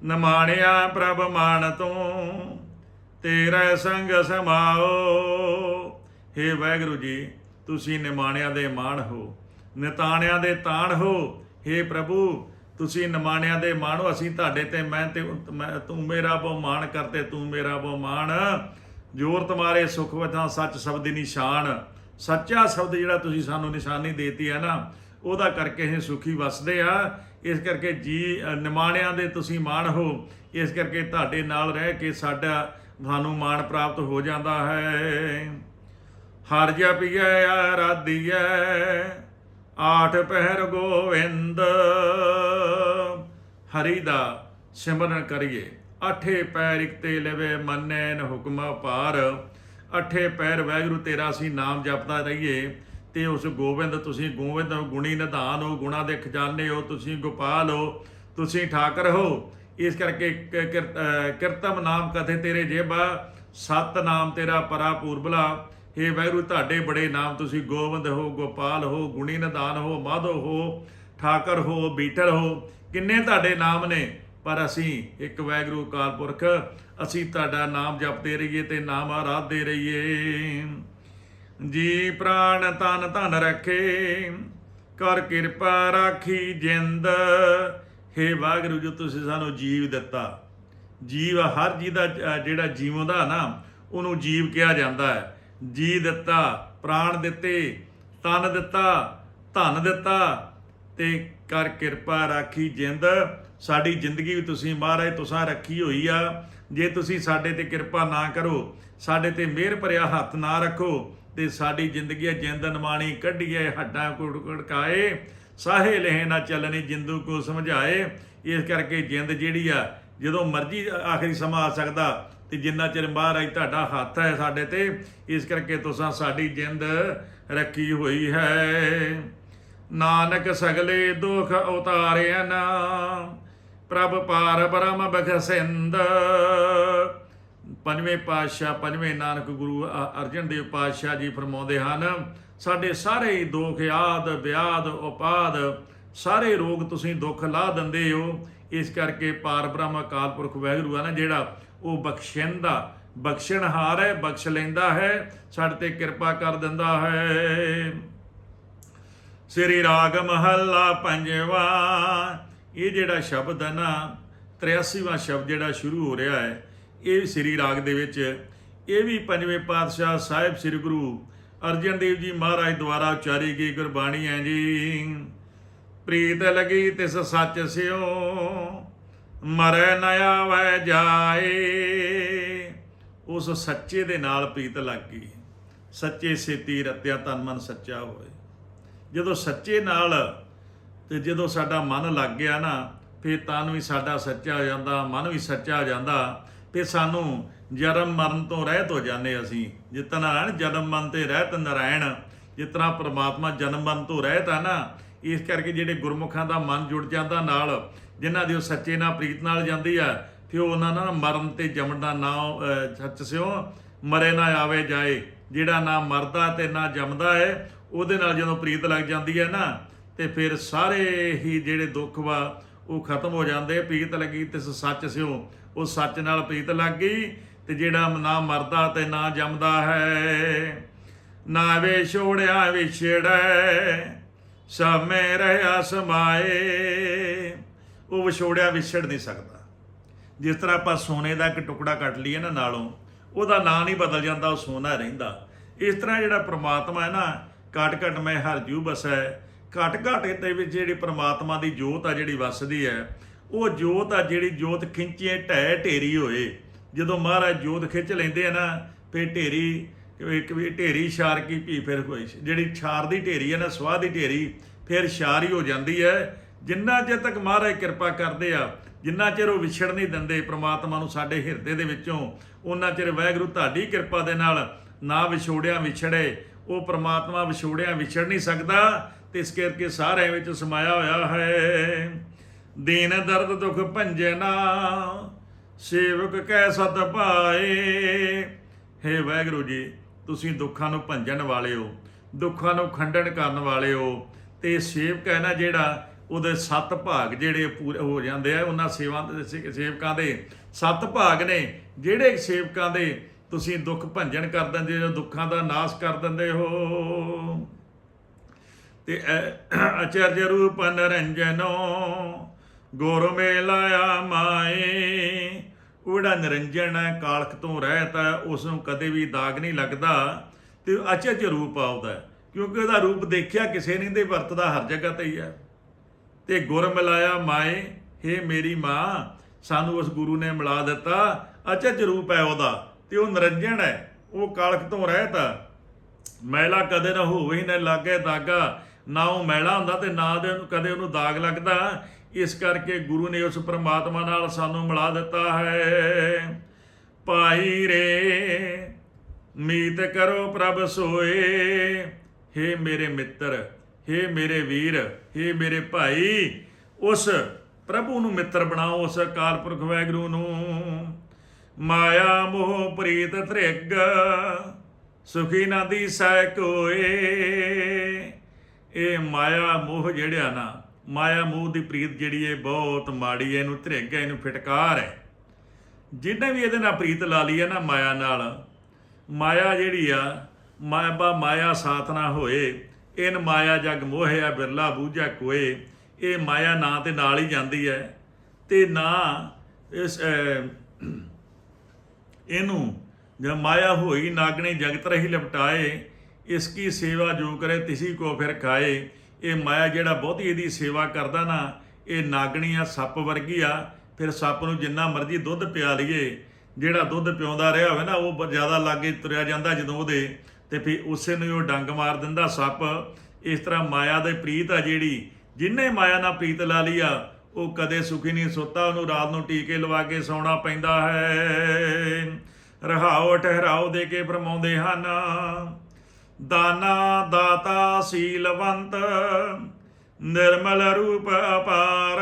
ਨਮਾਣਿਆ ਪ੍ਰਭ ਮਾਨ ਤੂੰ ਤੇਰਾ ਸੰਗ ਸਮਾਓ। ਹੇ ਵਾਹਿਗੁਰੂ ਜੀ, ਤੁਸੀਂ ਨਿਮਾਣਿਆਂ ਦੇ ਮਾਣ ਹੋ, ਨਿਤਾਣਿਆਂ ਦੇ ਤਾਣ ਹੋ। ਹੇ ਪ੍ਰਭੂ, ਤੁਸੀਂ ਨਿਮਾਣਿਆਂ ਦੇ ਮਾਣ ਹੋ। ਅਸੀਂ ਤੁਹਾਡੇ ਤੇ ਮੈਂ ਤੇ ਮੈਂ- ਤੂੰ ਮੇਰਾ ਬਹੁਮਾਣ ਕਰਤੇ ਤੂੰ ਮੇਰਾ ਬਹੁਮਾਣ ਜੋਰ ਤੁਮਾਰੇ ਸੁਖ ਵਤਾਂ ਸੱਚ ਸ਼ਬਦ ਦੀ ਨਿਸ਼ਾਨ। ਸੱਚਾ ਸ਼ਬਦ ਜਿਹੜਾ ਤੁਸੀਂ ਸਾਨੂੰ ਨਿਸ਼ਾਨੀ ਦੇਤੀ ਹੈ ਨਾ, ਉਹਦਾ ਕਰਕੇ ਅਸੀਂ ਸੁਖੀ ਵਸਦੇ ਆ। ਇਸ ਕਰਕੇ ਜੀ ਨਿਮਾਣਿਆਂ ਦੇ ਤੁਸੀਂ ਮਾਣ ਹੋ। ਇਸ ਕਰਕੇ ਤੁਹਾਡੇ ਨਾਲ ਰਹਿ ਕੇ ਸਾਡਾ ਤੁਹਾਨੂੰ ਮਾਣ ਪ੍ਰਾਪਤ ਹੋ ਜਾਂਦਾ ਹੈ। ਹਰ ਜਪੀਐ ਆਰਾਧੀਐ ਆਠ ਪਹਿਰ ਗੋਵਿੰਦ। ਹਰੀ ਦਾ ਸਿਮਰਨ ਕਰੀਏ। ਅਠੇ ਪੈਰ ਇਕ ਤੇ ਲਵੇ ਮੰਨੈ ਨ ਹੁਕਮ ਪਾਰ ਅਠੇ ਪੈਰ ਵੈਗਰੂ ਤੇਰਾ ਅਸੀਂ ਨਾਮ ਜਪਦਾ ਰਹੀਏ। ਤੇ ਉਸ ਗੋਬਿੰਦ ਤੁਸੀਂ ਗੋਬਿੰਦ ਹੋ, ਗੁਣੀ ਨਿਧਾਨ ਹੋ ਗੁਣਾ ਦੇ ਖਜ਼ਾਨੇ ਹੋ ਤੁਸੀਂ ਗੋਪਾਲ ਹੋ ਤੁਸੀਂ ਠਾਕਰ ਹੋ। ਇਸ ਕਰਕੇ ਕ- ਕਿਰ- ਕਿਰਤਮ ਨਾਮ ਕਥੇ ਤੇਰੇ ਜੇਬਾ, ਸਤ ਨਾਮ ਤੇਰਾ ਪਰਾ ਪੂਰਬਲਾ। ਹੇ ਵੈਰੂ, ਤੁਹਾਡੇ ਬੜੇ ਨਾਮ ਤੁਸੀਂ ਗੋਬਿੰਦ ਹੋ, ਗੋਪਾਲ ਹੋ ਗੁਣੀ ਨਿਧਾਨ ਹੋ ਮਾਧੋ ਹੋ, ਠਾਕਰ ਹੋ, ਬੀਟਲ ਹੋ। ਕਿੰਨੇ ਤੁਹਾਡੇ ਨਾਮ ਨੇ? ਪਰ ਅਸੀਂ ਇੱਕ ਵੈਗਰੂ ਕਾਲ ਪੁਰਖ, ਅਸੀਂ ਤੁਹਾਡਾ ਨਾਮ ਜਪਦੇ ਰਹੀਏ ਤੇ ਨਾਮ ਆਰਾਧਦੇ ਰਹੀਏ। ਜੀ ਪ੍ਰਾਣ ਤਨ ਧਨ ਰੱਖੇ, ਕਰ ਕਿਰਪਾ ਰਾਖੀ ਜਿੰਦ। ਹੇ ਵਾਹਿਗੁਰੂ ਜੋ, ਤੁਸੀਂ ਸਾਨੂੰ ਜੀਵ ਦਿੱਤਾ। ਜੀਵ ਹਰ ਜੀ ਦਾ ਜਿਹੜਾ ਜੀਵਦਾ ਨਾ, ਉਹਨੂੰ ਜੀਵ ਕਿਹਾ ਜਾਂਦਾ ਹੈ। ਜੀ ਦਿੱਤਾ, ਪ੍ਰਾਣ ਦਿੱਤੇ, ਤਨ ਦਿੱਤਾ, ਧਨ ਦਿੱਤਾ ਤੇ ਕਰ ਕਿਰਪਾ ਰਾਖੀ ਜਿੰਦ। ਸਾਡੀ ਜ਼ਿੰਦਗੀ ਵੀ ਤੁਸੀਂ ਮਹਾਰਾਜ, ਤੁਸਾਂ ਰੱਖੀ ਹੋਈ ਆ। ਜੇ ਤੁਸੀਂ ਸਾਡੇ ਤੇ ਕਿਰਪਾ ਨਾ ਕਰੋ, ਸਾਡੇ ਤੇ ਮਿਹਰ ਭਰਿਆ ਹੱਥ ਨਾ ਰੱਖੋ, ਤੇ ਸਾਡੀ ਜ਼ਿੰਦਗੀ ਜਿੰਦ ਨਮਾਣੀ ਕੱਢੀਏ, ਹੱਡਾਂ ਕੁੜ ਕੁੜਕਾਏ ਸਾਹੇ ਲਹਿ ਨਾ ਚੱਲਣੀ ਜਿੰਦੂ ਕੋ ਸਮਝਾਏ। ਇਸ ਕਰਕੇ ਜਿੰਦ ਜਿਹੜੀ ਆ, ਜਦੋਂ ਮਰਜ਼ੀ ਆਖਰੀ ਸਮਾਂ ਆ ਸਕਦਾ ਤੇ ਜਿੰਨਾ ਚਿਰ ਮਹਾਰਾਜ ਤੁਹਾਡਾ ਹੱਥ ਹੈ ਸਾਡੇ ਤੇ, ਇਸ ਕਰਕੇ ਤੁਸੀਂ ਸਾਡੀ ਜਿੰਦ ਰੱਖੀ ਹੋਈ ਹੈ। ਨਾਨਕ ਸਗਲੇ ਦੁਖ ਉਤਾਰਿਆ ਨਾ ਪ੍ਰਭ ਪਾਰ ਬ੍ਰਹਮ ਬਖਸਿੰਦ। ਪੰਜਵੇਂ ਪਾਤਸ਼ਾਹ, ਪੰਜਵੇਂ ਨਾਨਕ ਗੁਰੂ ਅ- ਅਰਜਨ ਦੇਵ ਪਾਤਸ਼ਾਹ ਜੀ ਫਰਮਾਉਂਦੇ ਹਨ ਸਾਡੇ ਸਾਰੇ ਹੀ ਦੁੱਖ ਆਦ ਵਿਆਦ, ਉਪਾਦ, ਸਾਰੇ ਰੋਗ ਤੁਸੀਂ ਦੁੱਖ ਲਾ ਦਿੰਦੇ ਹੋ। ਇਸ ਕਰਕੇ ਪਾਰ ਬ੍ਰਹਮ ਅਕਾਲ ਪੁਰਖ ਵਾਹਿਗੁਰੂ ਆ ਨਾ, ਜਿਹੜਾ ਉਹ ਬਖਸ਼ਿੰਦਾ, ਬਖਸ਼ਣਹਾਰ ਹੈ, ਬਖਸ਼ ਲੈਂਦਾ ਹੈ, ਸਾਡੇ ਤੇ ਕਿਰਪਾ ਕਰ ਦਿੰਦਾ ਹੈ। ਸ੍ਰੀ ਰਾਗ ਮਹੱਲਾ ਪੰਜਵਾ, ਇਹ ਜਿਹੜਾ ਸ਼ਬਦ ਹੈ ਨਾ 83ਵਾਂ ਸ਼ਬਦ ਜਿਹੜਾ ਸ਼ੁਰੂ ਹੋ ਰਿਹਾ ਹੈ, ਇਹ ਵੀ ਸ੍ਰੀ ਰਾਗ ਦੇ ਵਿੱਚ, ਇਹ ਵੀ ਪੰਜਵੇਂ ਪਾਤਸ਼ਾਹ ਸਾਹਿਬ ਸ੍ਰੀ ਗੁਰੂ ਅਰਜਨ ਦੇਵ ਜੀ ਮਹਾਰਾਜ ਦੁਆਰਾ ਉਚਾਰੀ ਗਈ ਗੁਰਬਾਣੀ ਹੈ ਜੀ। ਪ੍ਰੀਤ ਲਗੀ ਤਿਸ ਸੱਚ ਸਿਓ ਮਰੈ ਨ ਆਵੈ ਜਾਏ। ਉਸ ਸੱਚੇ ਦੇ ਨਾਲ ਪ੍ਰੀਤ ਲੱਗ ਗਈ। ਸੱਚੇ ਸੇਤੀ ਰਤਿਆ ਤਨ ਮਨ ਸੱਚਾ ਹੋਏ। ਜਦੋਂ ਸੱਚੇ ਨਾਲ ਤੇ ਜਦੋਂ ਸਾਡਾ ਮਨ ਲੱਗ ਗਿਆ ਨਾ, ਫਿਰ ਤਨ ਵੀ ਸਾਡਾ ਸੱਚਾ ਹੋ ਜਾਂਦਾ, ਮਨ ਵੀ ਸੱਚਾ ਹੋ ਜਾਂਦਾ। ਤੇ ਸਾਨੂੰ ਜਨਮ ਮਰਨ ਤੋਂ ਰਹਿਤ ਹੋ ਜਾਂਦੇ ਅਸੀਂ। ਜਿਤਨਾ ਨਾਰਾਇਣ ਜਨਮ ਮਨ ਤੇ ਰਹਿਤ ਨਾਰਾਇਣ। ਜਿਤਨਾ ਪ੍ਰਮਾਤਮਾ ਜਨਮ ਮਨ ਤੋਂ ਰਹਿਤ ਆ ਨਾ, ਇਸ ਕਰਕੇ ਜਿਹੜੇ ਗੁਰਮੁਖਾਂ ਦਾ ਮਨ ਜੁੜ ਜਾਂਦਾ ਨਾਲ, ਜਿਨ੍ਹਾਂ ਦੀ ਉਹ ਸੱਚੇ ਨਾਲ ਪ੍ਰੀਤ ਨਾਲ ਜਾਂਦੀ ਆ ਫਿਰ ਉਹ ਉਹਨਾਂ ਨਾਲ ਮਰਨ ਤੇ ਜੰਮਣ ਦਾ ਨਾਮ ਸੱਚ ਸਿਓ ਮਰੇ ਨਾ ਆਵੇ ਜਾਏ। ਜਿਹੜਾ ਨਾ ਮਰਦਾ ਤੇ ਨਾ ਜੰਮਦਾ ਹੈ ਉਹਦੇ ਨਾਲ ਜਦੋਂ ਪ੍ਰੀਤ ਲੱਗ ਜਾਂਦੀ ਹੈ ਨਾ, ਤੇ ਫਿਰ ਸਾਰੇ ਹੀ ਜਿਹੜੇ ਦੁੱਖ ਵਾ, ਉਹ ਖਤਮ ਹੋ ਜਾਂਦੇ ਪ੍ਰੀਤ ਲੱਗੀ ਤੇ ਸੱਚ ਸਿਓ ਉਹ ਸੱਚ ਨਾਲ ਪ੍ਰੀਤ ਲੱਗ ਗਈ ਤੇ ਜਿਹੜਾ ਨਾ ਮਰਦਾ ਤੇ ਨਾ ਜੰਮਦਾ ਹੈ। ਨਾ ਵੇ ਛੋੜਿਆ ਵਿਛੜੈ ਸਮੇ ਰਹਾ ਸਮਾਏ। ਉਹ ਵਿਛੋੜਿਆ, ਵਿਛੜ ਨਹੀਂ ਸਕਦਾ। ਜਿਸ ਤਰ੍ਹਾਂ ਆਪਾਂ ਸੋਨੇ ਦਾ ਇੱਕ ਟੁਕੜਾ ਕੱਟ ਲਈਏ ਨਾ ਨਾਲੋਂ, ਉਹਦਾ ਨਾਂ ਨਹੀਂ ਬਦਲ ਜਾਂਦਾ, ਉਹ ਸੋਨਾ ਰਹਿੰਦਾ। ਇਸ ਤਰ੍ਹਾਂ ਜਿਹੜਾ ਪ੍ਰਮਾਤਮਾ ਹੈ ਨਾ ਘਟ ਘਟ ਮੈਂ ਹਰ ਜੂ ਬਸੈ। ਘਟ ਘਟ ਦੇ ਵਿੱਚ ਜਿਹੜੀ ਪ੍ਰਮਾਤਮਾ ਦੀ ਜੋਤ ਆ, ਜਿਹੜੀ ਵਸਦੀ ਹੈ ਉਹ ਜੋਤ ਆ ਜਿਹੜੀ ਜੋਤ ਖਿੰਚੇ ਢਹਿ ਢੇਰੀ ਹੋਏ। ਜਦੋਂ ਮਹਾਰਾਜ ਜੋਤ ਖਿੱਚ ਲੈਂਦੇ ਆ ਨਾ ਫੇ ਢੇਰੀ, ਇੱਕ ਵੀ ਢੇਰੀ ਛਾਰ ਕੀ ਭੀ ਫਿਰ ਕੋਈ ਜਿਹੜੀ ਛਾਰ ਦੀ ਢੇਰੀ ਹੈ ਨਾ, ਸਵਾਹ ਦੀ ਢੇਰੀ, ਫਿਰ ਛਾਰ ਹੀ ਹੋ ਜਾਂਦੀ ਹੈ। ਜਿੰਨਾ ਚਿਰ ਤੱਕ ਮਹਾਰਾਜ ਕਿਰਪਾ ਕਰਦੇ ਆ, ਜਿੰਨਾ ਚਿਰ ਉਹ ਵਿਛੜ ਨਹੀਂ ਦਿੰਦੇ ਪ੍ਰਮਾਤਮਾ ਨੂੰ ਸਾਡੇ ਹਿਰਦੇ ਦੇ ਵਿੱਚੋਂ, ਉਹਨਾਂ ਚਿਰ ਵਾਹਿਗੁਰੂ ਤੁਹਾਡੀ ਕਿਰਪਾ ਦੇ ਨਾਲ ਨਾ ਵਿਛੋੜਿਆ ਵਿਛੜੇ, ਉਹ ਪ੍ਰਮਾਤਮਾ ਵਿਛੋੜਿਆ ਵਿਛੜ ਨਹੀਂ ਸਕਦਾ ਤੇ ਇਸ ਕਰਕੇ ਸਾਰਿਆਂ ਵਿੱਚ ਸਮਾਇਆ ਹੋਇਆ ਹੈ। ਦੀਨ ਦਰਦ ਦੁਖ ਭੰਜਨਾ ਸੇਵਕ ਕੈ ਸਤ ਭਾਏ। ਹੇ ਵਾਹਿਗੁਰੂ ਜੀ, ਤੁਸੀਂ ਦੁੱਖਾਂ ਨੂੰ ਭੰਜਣ ਵਾਲੇ ਹੋ ਦੁੱਖਾਂ ਨੂੰ ਖੰਡਨ ਕਰਨ ਵਾਲੇ ਹੋ ਤੇ ਸੇਵਕ ਹੈ ਨਾ ਜਿਹੜਾ, ਉਹਦੇ ਸੱਤ ਭਾਗ ਜਿਹੜੇ ਪੂਰੇ ਹੋ ਜਾਂਦੇ ਆ, ਉਹਨਾਂ ਸੇਵਾ ਦੇ ਸੇ- ਸੇਵਕਾਂ ਦੇ ਸੱਤ ਭਾਗ ਨੇ, ਜਿਹੜੇ ਸੇਵਕਾਂ ਦੇ ਤੁਸੀਂ ਦੁੱਖ ਭੰਜਨ ਕਰ ਦਿੰਦੇ ਹੋ, ਦੁੱਖਾਂ ਦਾ ਨਾਸ਼ ਕਰ ਦਿੰਦੇ ਹੋ। ਤੇ ਅਚਰਜ ਰੂਪ ਨਰੰਜਨੋ ਗੁਰ ਮੇਲਾਇਆ ਮਾਏ ਉਹੜਾ ਨਿਰੰਜਨ ਹੈ, ਕਾਲਖ ਤੋਂ ਰਹਿਤ ਹੈ ਉਸ ਨੂੰ ਕਦੇ ਵੀ ਦਾਗ ਨਹੀਂ ਲੱਗਦਾ ਤੇ ਅਚਰਜ ਰੂਪ ਆਉਂਦਾ ਕਿਉਂਕਿ ਉਹਦਾ ਰੂਪ ਦੇਖਿਆ ਕਿਸੇ ਨੇ ਦੇ ਵਰਤਦਾ ਹਰ ਜਗ੍ਹਾ ਤੇ ਹੀ ਹੈ। ਤੇ ਗੁਰ ਮਿਲਾਇਆ ਮਾਏ ਹੇ ਮੇਰੀ ਮਾਂ, ਸਾਨੂੰ ਉਸ ਗੁਰੂ ਨੇ ਮਿਲਾ ਦਿੱਤਾ, ਅਚਜ ਰੂਪ ਹੈ ਉਹਦਾ ਤੇ ਉਹ ਨਿਰੰਜਨ ਹੈ, ਉਹ ਕਾਲਖ ਤੋਂ ਰਹਿਤ ਹੈ। ਮੈਲਾ ਕਦੇ ਨਾ ਹੋਵੇ ਹੀ ਨਾ ਲਾਗੇ ਦਾਗਾ, ਨਾ ਉਹ ਮੈਲਾ ਹੁੰਦਾ ਤੇ ਨਾ ਦੇ ਉਹਨੂੰ ਕਦੇ ਉਹਨੂੰ ਦਾਗ ਲੱਗਦਾ। ਇਸ ਕਰਕੇ ਗੁਰੂ ਨੇ ਉਸ ਪ੍ਰਮਾਤਮਾ ਨਾਲ ਸਾਨੂੰ ਮਿਲਾ ਦਿੱਤਾ ਹੈ। ਭਾਈ ਰੇ, ਮੀਤ ਕਰੋ ਪ੍ਰਭ ਸੋਏ। ਹੇ ਮੇਰੇ ਮਿੱਤਰ, ਹੇ ਮੇਰੇ ਵੀਰ, ਹੇ ਮੇਰੇ ਭਾਈ, ਉਸ ਪ੍ਰਭੂ ਨੂੰ ਮਿੱਤਰ ਬਣਾਓ, ਉਸ ਅਕਾਲ ਪੁਰਖ ਵਾਹਿਗੁਰੂ ਨੂੰ। ਮਾਇਆ ਮੋਹ ਪ੍ਰੀਤ ਤ੍ਰਿਗ ਸੁਖੀ ਨਾ ਦੀਸੈ ਕੋਏ। ਇਹ ਮਾਇਆ ਮੋਹ ਜਿਹੜਿਆ ਨਾ ਮਾਇਆ ਮੋਹ ਦੀ ਪ੍ਰੀਤ ਜਿਹੜੀ ਹੈ ਬਹੁਤ ਮਾੜੀ ਹੈ ਇਹਨੂੰ ਧ੍ਰਿਗ ਹੈ ਇਹਨੂੰ ਫਟਕਾਰ ਹੈ ਜਿਹਨੇ ਵੀ ਇਹਦੇ ਨਾਲ ਪ੍ਰੀਤ ਲਾ ਲਈ ਹੈ ਨਾ ਮਾਇਆ ਨਾਲ, ਮਾਇਆ ਜਿਹੜੀ ਆ, ਮਾਇਆ ਮਾਇਆ ਸਾਥ ਨਾ ਹੋਏ ਇਨ ਮਾਇਆ ਜਗ ਮੋਹਿਆ ਬਿਰਲਾ ਬੂਝਾ ਕੋਏ, ਇਹ ਮਾਇਆ ਨਾਂ ਤੇ ਨਾਲ ਹੀ ਜਾਂਦੀ ਹੈ ਤੇ ਨਾ ਇਸ ਇਹਨੂੰ ਜਦ ਮਾਇਆ ਹੋਈ, ਨਾਗਣੇ ਜਗਤ ਰਹੀ ਲਪਟਾਏ, ਇਸ ਕੀ ਸੇਵਾ ਜੋ ਕਰੇ, ਤਿਸੀ ਕੋ ਫਿਰ ਖਾਏ। ਇਹ ਮਾਇਆ ਜਿਹੜਾ ਬਹੁਤੀ ਇਹਦੀ ਸੇਵਾ ਕਰਦਾ ਨਾ, ਇਹ ਨਾਗਣੀ ਆ, ਸੱਪ ਵਰਗੀ ਆ। ਫਿਰ ਸੱਪ ਨੂੰ ਜਿੰਨਾ ਮਰਜ਼ੀ ਦੁੱਧ ਪਿਆ ਲਈਏ, ਜਿਹੜਾ ਦੁੱਧ ਪਿਉਂਦਾ ਰਿਹਾ ਹੋਵੇ ਨਾ, ਉਹ ਜ਼ਿਆਦਾ ਲਾਗੇ ਤੁਰਿਆ ਜਾਂਦਾ ਜਦੋਂ ਉਹਦੇ। ਤੇ ਫਿਰ ਉਸੇ ਨੂੰ ਹੀ ਉਹ ਡੰਗ ਮਾਰ ਦਿੰਦਾ ਸੱਪ। ਇਸ ਤਰ੍ਹਾਂ ਮਾਇਆ ਦੇ ਪ੍ਰੀਤ ਆ ਜਿਹੜੀ, ਜਿੰਨੇ ਮਾਇਆ ਨਾਲ ਪ੍ਰੀਤ ਲਾ ਲਈ ਆ, ਉਹ ਕਦੇ ਸੁਖੀ ਨਹੀਂ ਸੁੱਤਾ, ਉਹਨੂੰ ਰਾਤ ਨੂੰ ਟੀਕੇ ਲਵਾ ਕੇ ਸੌਣਾ ਪੈਂਦਾ ਹੈ। ਰਹਾਓ, ਠਹਿਰਾਓ ਦੇ ਕੇ ਫਰਮਾਉਂਦੇ ਹਨ। ਦਾਨਾ ਦਾਤਾ ਸੀਲਵੰਤ, ਨਿਰਮਲ ਰੂਪ ਅਪਾਰ।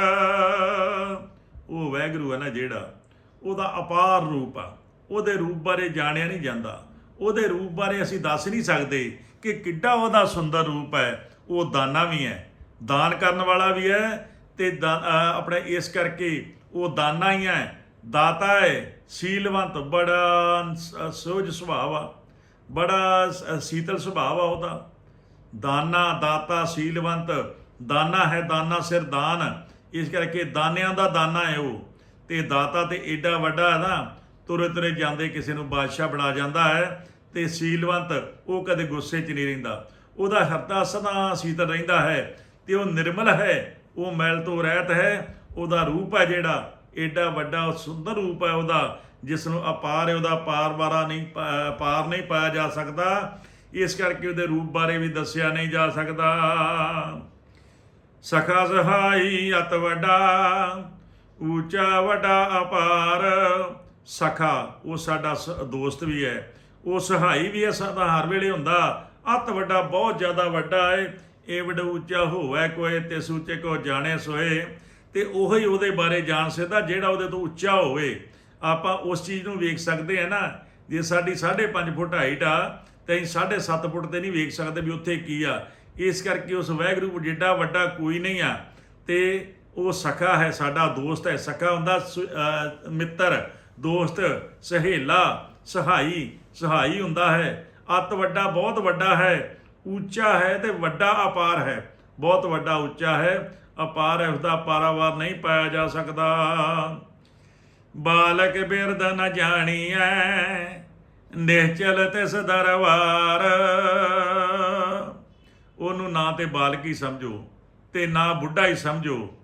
ਉਹ ਵੈਗਰੂ ਹੈ ਨਾ ਜਿਹੜਾ, ਉਹਦਾ ਅਪਾਰ ਰੂਪ ਆ। ਉਹਦੇ ਰੂਪ ਬਾਰੇ ਜਾਣਿਆ ਨਹੀਂ ਜਾਂਦਾ। ਉਹਦੇ ਰੂਪ ਬਾਰੇ ਅਸੀਂ ਦੱਸ ਨਹੀਂ ਸਕਦੇ ਕਿ ਕਿੱਡਾ ਉਹਦਾ ਸੁੰਦਰ ਰੂਪ ਹੈ। ਉਹ ਦਾਨਾ ਵੀ ਹੈ, ਦਾਨ ਕਰਨ ਵਾਲਾ ਵੀ ਹੈ ਤੇ ਆਪਣੇ ਇਸ ਕਰਕੇ ਉਹ ਦਾਨਾ ਹੀ ਹੈ। ਦਾਤਾ ਹੈ, ਸੀਲਵੰਤ, ਬੜਾ ਸ- ਸੋਜ ਸੁਭਾਅ ਆ। ਬੜਾ ਸ- ਸੀਤਲ ਸੁਭਾਅ ਆ ਉਹਦਾ। ਦਾਨਾ, ਦਾਤਾ, ਸੀਲਵੰਤ, ਦਾਨਾ ਹੈ ਦਾਨਾ ਸਿਰ ਦਾਨ। ਇਸ ਕਰਕੇ ਦਾਨਿਆਂ ਦਾ ਦਾਨਾ ਹੈ ਉਹ। ਤੇ ਦਾਤਾ ਤੇ ਏਡਾ ਵੱਡਾ ਹੈ ਨਾ, ਤੁਰੇ ਤੁਰੇ ਜਾਂਦੇ ਕਿਸੇ ਨੂੰ ਬਾਦਸ਼ਾਹ ਬਣਾ ਜਾਂਦਾ ਹੈ ਤੇ ਸੀਲਵੰਤ ਉਹ ਕਦੇ ਗੁੱਸੇ 'ਚ ਨਹੀਂ ਰਹਿੰਦਾ। ਉਹਦਾ ਹਿਰਦਾ ਸਦਾ ਸੀਤਲ ਰਹਿੰਦਾ ਹੈ ਤੇ ਉਹ ਨਿਰਮਲ ਹੈ, ਉਹ ਮੈਲ ਤੋਂ ਰਹਿਤ ਹੈ, ਉਹਦਾ ਰੂਪ ਹੈ ਜਿਹੜਾ, ਏਡਾ ਵੱਡਾ ਸੁੰਦਰ ਰੂਪ ਹੈ ਉਹਦਾ। ਜਿਸ ਨੂੰ ਅਪਾਰ ਹੈ, ਉਹਦਾ ਪਾਰ ਵਾਰਾ ਨਹੀਂ ਪਾਰ ਨਹੀਂ ਪਾਇਆ ਜਾ ਸਕਦਾ। ਇਸ ਕਰਕੇ ਉਹਦੇ ਰੂਪ ਬਾਰੇ ਵੀ ਦੱਸਿਆ ਨਹੀਂ ਜਾ ਸਕਦਾ। ਸਖਾ ਸਹਾਈ, ਅਤ ਵੱਡਾ ਉੱਚਾ ਵੱਡਾ ਅਪਾਰ। ਸਖਾ, ਉਹ ਸਾਡਾ ਸ- ਦੋਸਤ ਵੀ ਹੈ। ਉਹ ਸਹਾਈ ਵੀ ਹੈ, ਸਾਡਾ ਹਰ ਵੇਲੇ ਹੁੰਦਾ। ਅਤ ਵੱਡਾ ਬਹੁਤ ਜ਼ਿਆਦਾ ਵੱਡਾ ਹੈ ਇਹ ਵੱਡਾ ਉੱਚਾ ਹੋਵੇ ਕੋਈ ਤੇ ਸੂਚੇ ਕੋ ਜਾਣੇ ਸੋਏ। ਤੇ ਉਹੀ ਉਹਦੇ ਬਾਰੇ ਜਾਣ ਸਕਦਾ, ਜਿਹੜਾ ਉਹਦੇ ਤੋਂ ਉੱਚਾ ਹੋਵੇ। ਆਪਾਂ ਉਸ ਚੀਜ਼ ਨੂੰ ਵੇਖ ਸਕਦੇ ਆ ਨਾ, ਜੇ ਸਾਡੀ 5.5 ਫੁੱਟ ਹਾਈਟ ਆ, ਤੇ ਅਸੀਂ 7.5 ਫੁੱਟ ਤੇ ਨਹੀਂ ਵੇਖ ਸਕਦੇ ਵੀ ਉੱਥੇ ਕੀ ਆ। ਇਸ ਕਰਕੇ ਉਸ ਵੈਗਰੂ ਜਿੱਡਾ ਵੱਡਾ ਕੋਈ ਨਹੀਂ ਆ ਤੇ ਉਹ ਸਖਾ ਹੈ, ਸਾਡਾ ਦੋਸਤ ਹੈ, ਸਖਾ ਹੁੰਦਾ ਸੁ- ਮਿੱਤਰ, ਦੋਸਤ, ਸਹੇਲਾ, ਸਹਾਈ ਸਹਾਈ ਹੁੰਦਾ ਹੈ। ਅਤ ਵੱਡਾ ਬਹੁਤ ਵੱਡਾ ਹੈ, ਉੱਚਾ ਹੈ ਤੇ ਵੱਡਾ ਅਪਾਰ ਹੈ। ਬਹੁਤ ਵੱਡਾ ਉੱਚਾ ਹੈ, ਅਪਾਰ ਹੈ, ਉਸਦਾ ਪਾਰਾਵਾਰ ਨਹੀਂ ਪਾਇਆ ਜਾ ਸਕਦਾ। ਬਾਲਕ ਬਿਰਦ ਨ ਜਾਣੀਐ ਨਿਹਚਲ ਤਿਸ ਦਰਬਾਰ। ਉਹਨੂੰ ਨਾ ਤੇ ਹੀ ਸਮਝੋ, ਤੇ ਨਾ ਬੁੱਢਾ ਹੀ ਸਮਝੋ,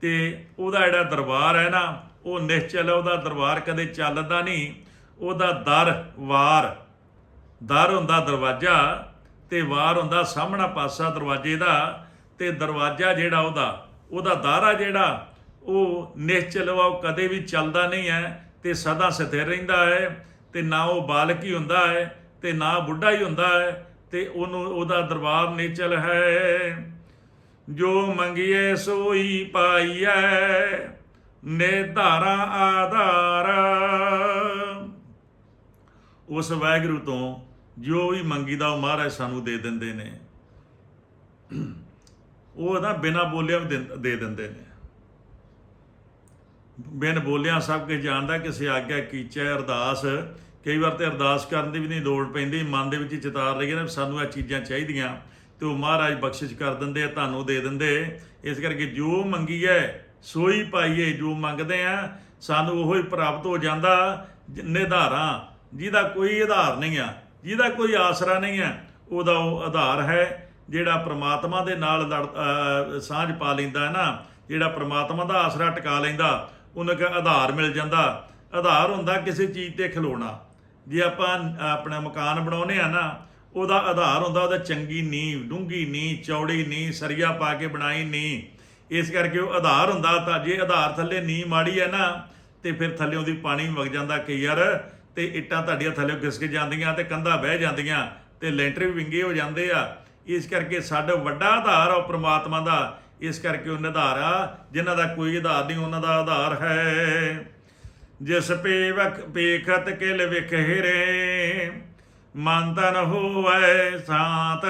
ਤੇ ਉਹਦਾ ਜਿਹੜਾ ਦਰਬਾਰ ਹੈ ਨਾ, ਉਹ ਨਿਹਚਲ ਉਹਦਾ ਦਰਬਾਰ ਕਦੇ ਚੱਲਦਾ ਨਹੀਂ, ਉਹਦਾ ਦਰ ਵਾਰ। ਦਰ ਹੁੰਦਾ ਦਰਵਾਜ਼ਾ, ਤੇ ਵਾਰ ਹੁੰਦਾ ਸਾਹਮਣਾ ਪਾਸਾ ਦਰਵਾਜ਼ੇ ਦਾ, ਤੇ ਦਰਵਾਜ਼ਾ ਜਿਹੜਾ ਉਹਦਾ ਉਹਦਾ ਦਾਰਾ ਜਿਹੜਾ ਉਹ ਨਿਸ਼ਚਲ ਵਾ, ਉਹ ਕਦੇ ਵੀ ਚੱਲਦਾ ਨਹੀਂ ਹੈ ਤੇ ਸਦਾ ਸਥਿਰ ਰਹਿੰਦਾ ਹੈ ਤੇ ਨਾ ਉਹ ਬਾਲਕ ਹੀ ਹੁੰਦਾ ਹੈ ਤੇ ਨਾ ਬੁੱਢਾ ਹੀ ਹੁੰਦਾ ਹੈ ਤੇ ਉਹਨੂੰ, ਉਹਦਾ ਦਰਬਾਰ ਨਿਸ਼ਚਲ ਹੈ। ਜੋ ਮੰਗੀਏ ਸੋਈ ਪਾਈਐ ਨੇ ਧਾਰਾ ਆਧਾਰ। ਉਸ ਵਾਹਿਗੁਰੂ ਤੋਂ ਜੋ ਵੀ ਮੰਗੀਦਾ ਉਹ ਮਹਾਰਾਜ ਸਾਨੂੰ ਦੇ ਦਿੰਦੇ ਨੇ। ਉਹ ਨਾ ਬਿਨਾ ਬੋਲਿਆ ਵੀ ਦਿੰ- ਦੇ ਦਿੰਦੇ ਨੇ। ਬਿਨ ਬੋਲਿਆ ਸਭ ਕੁਝ ਜਾਣਦਾ, ਕਿਸੇ ਆਗਿਆ ਕੀਚੈ ਅਰਦਾਸ। ਕਈ ਵਾਰ ਤੇ ਅਰਦਾਸ ਕਰਨ ਦੀ ਵੀ ਨਹੀਂ ਲੋੜ ਪੈਂਦੀ, ਮਨ ਦੇ ਵਿੱਚ ਚਿਤਾਰ ਰਹੀ ਨਾ ਸਾਨੂੰ ਇਹ ਚੀਜ਼ਾਂ ਚਾਹੀਦੀਆਂ। ਤੇ ਉਹ ਮਹਾਰਾਜ ਬਖਸ਼ਿਸ਼ ਕਰ ਦਿੰਦੇ ਆ, ਤੁਹਾਨੂੰ ਦੇ ਦਿੰਦੇ। ਇਸ ਕਰਕੇ ਜੋ ਮੰਗੀਏ ਸੋਈ ਪਾਈਏ, ਜੋ ਮੰਗਦੇ ਆ, ਸਾਨੂੰ ਉਹੋ ਹੀ ਪ੍ਰਾਪਤ ਹੋ ਜਾਂਦਾ, ਜ- ਜਿਹਦਾ ਕੋਈ ਆਧਾਰ ਨਹੀਂ ਆ, ਜਿਹਦਾ ਕੋਈ ਆਸਰਾ ਨਹੀਂ ਆ, ਉਹਦਾ ਉਹ ਆਧਾਰ ਹੈ, ਜਿਹੜਾ ਪ੍ਰਮਾਤਮਾ ਦੇ ਨਾਲ ਲੜ- ਸਾਂਝ ਪਾ ਲੈਂਦਾ ਹੈ ਨਾ, ਜਿਹੜਾ ਪ੍ਰਮਾਤਮਾ ਦਾ ਆਸਰਾ ਟਿਕਾ ਲੈਂਦਾ ਉਹਨੂੰ ਕਿ ਆਧਾਰ ਮਿਲ ਜਾਂਦਾ। ਆਧਾਰ ਹੁੰਦਾ ਕਿਸੇ ਚੀਜ਼ ਤੇ ਖਲੋਣਾ। ਜੇ ਆਪਾਂ ਆਪਣਾ ਮਕਾਨ ਬਣਾਉਨੇ ਆ ਨਾ, ਉਹਦਾ ਆਧਾਰ ਹੁੰਦਾ, ਉਹਦਾ ਚੰਗੀ ਨੀਂਹ ਡੂੰਗੀ ਨੀਂਹ, ਚੌੜੀ ਨੀਂਹ, ਸਰੀਆ ਪਾ ਕੇ ਬਣਾਈ ਨੀਂਹ। ਇਸ ਕਰਕੇ ਉਹ ਆਧਾਰ ਹੁੰਦਾ ਤਾਂ ਜੇ ਆਧਾਰ ਥੱਲੇ ਨੀਂਹ ਮਾੜੀ ਹੈ ਨਾ, ਤੇ ਫਿਰ ਥੱਲੇ ਉਹਦੀ ਪਾਣੀ ਵਗ ਜਾਂਦਾ ਕਈ ਯਾਰ ਤੇ ਇੱਟਾਂ ਤੁਹਾਡੀਆਂ ਥੱਲੇ ਖਿਸਕ ਜਾਂਦੀਆਂ ਤੇ ਕੰਧਾਂ ਬਹਿ ਜਾਂਦੀਆਂ ਤੇ ਲੈਂਟਰ ਵੀ ਵਿੰਗੇ ਹੋ ਜਾਂਦੇ ਆ। ਇਸ ਕਰਕੇ ਸਾਡਾ ਵੱਡਾ ਆਧਾਰ ਆ ਉਹ ਪ੍ਰਮਾਤਮਾ ਦਾ। ਇਸ ਕਰਕੇ ਉਹ ਨਿਧਾਰ ਆ, ਜਿਨ੍ਹਾਂ ਦਾ ਕੋਈ ਆਧਾਰ ਨਹੀਂ, ਉਹਨਾਂ ਦਾ ਆਧਾਰ ਹੈ। ਜਿਸ ਪੇ ਵਖ ਪੇਖਤ ਕਿਲ ਵਿਖੇਰੇ ਮਨ ਤਨ ਹੋਵੇ ਸਾਤ।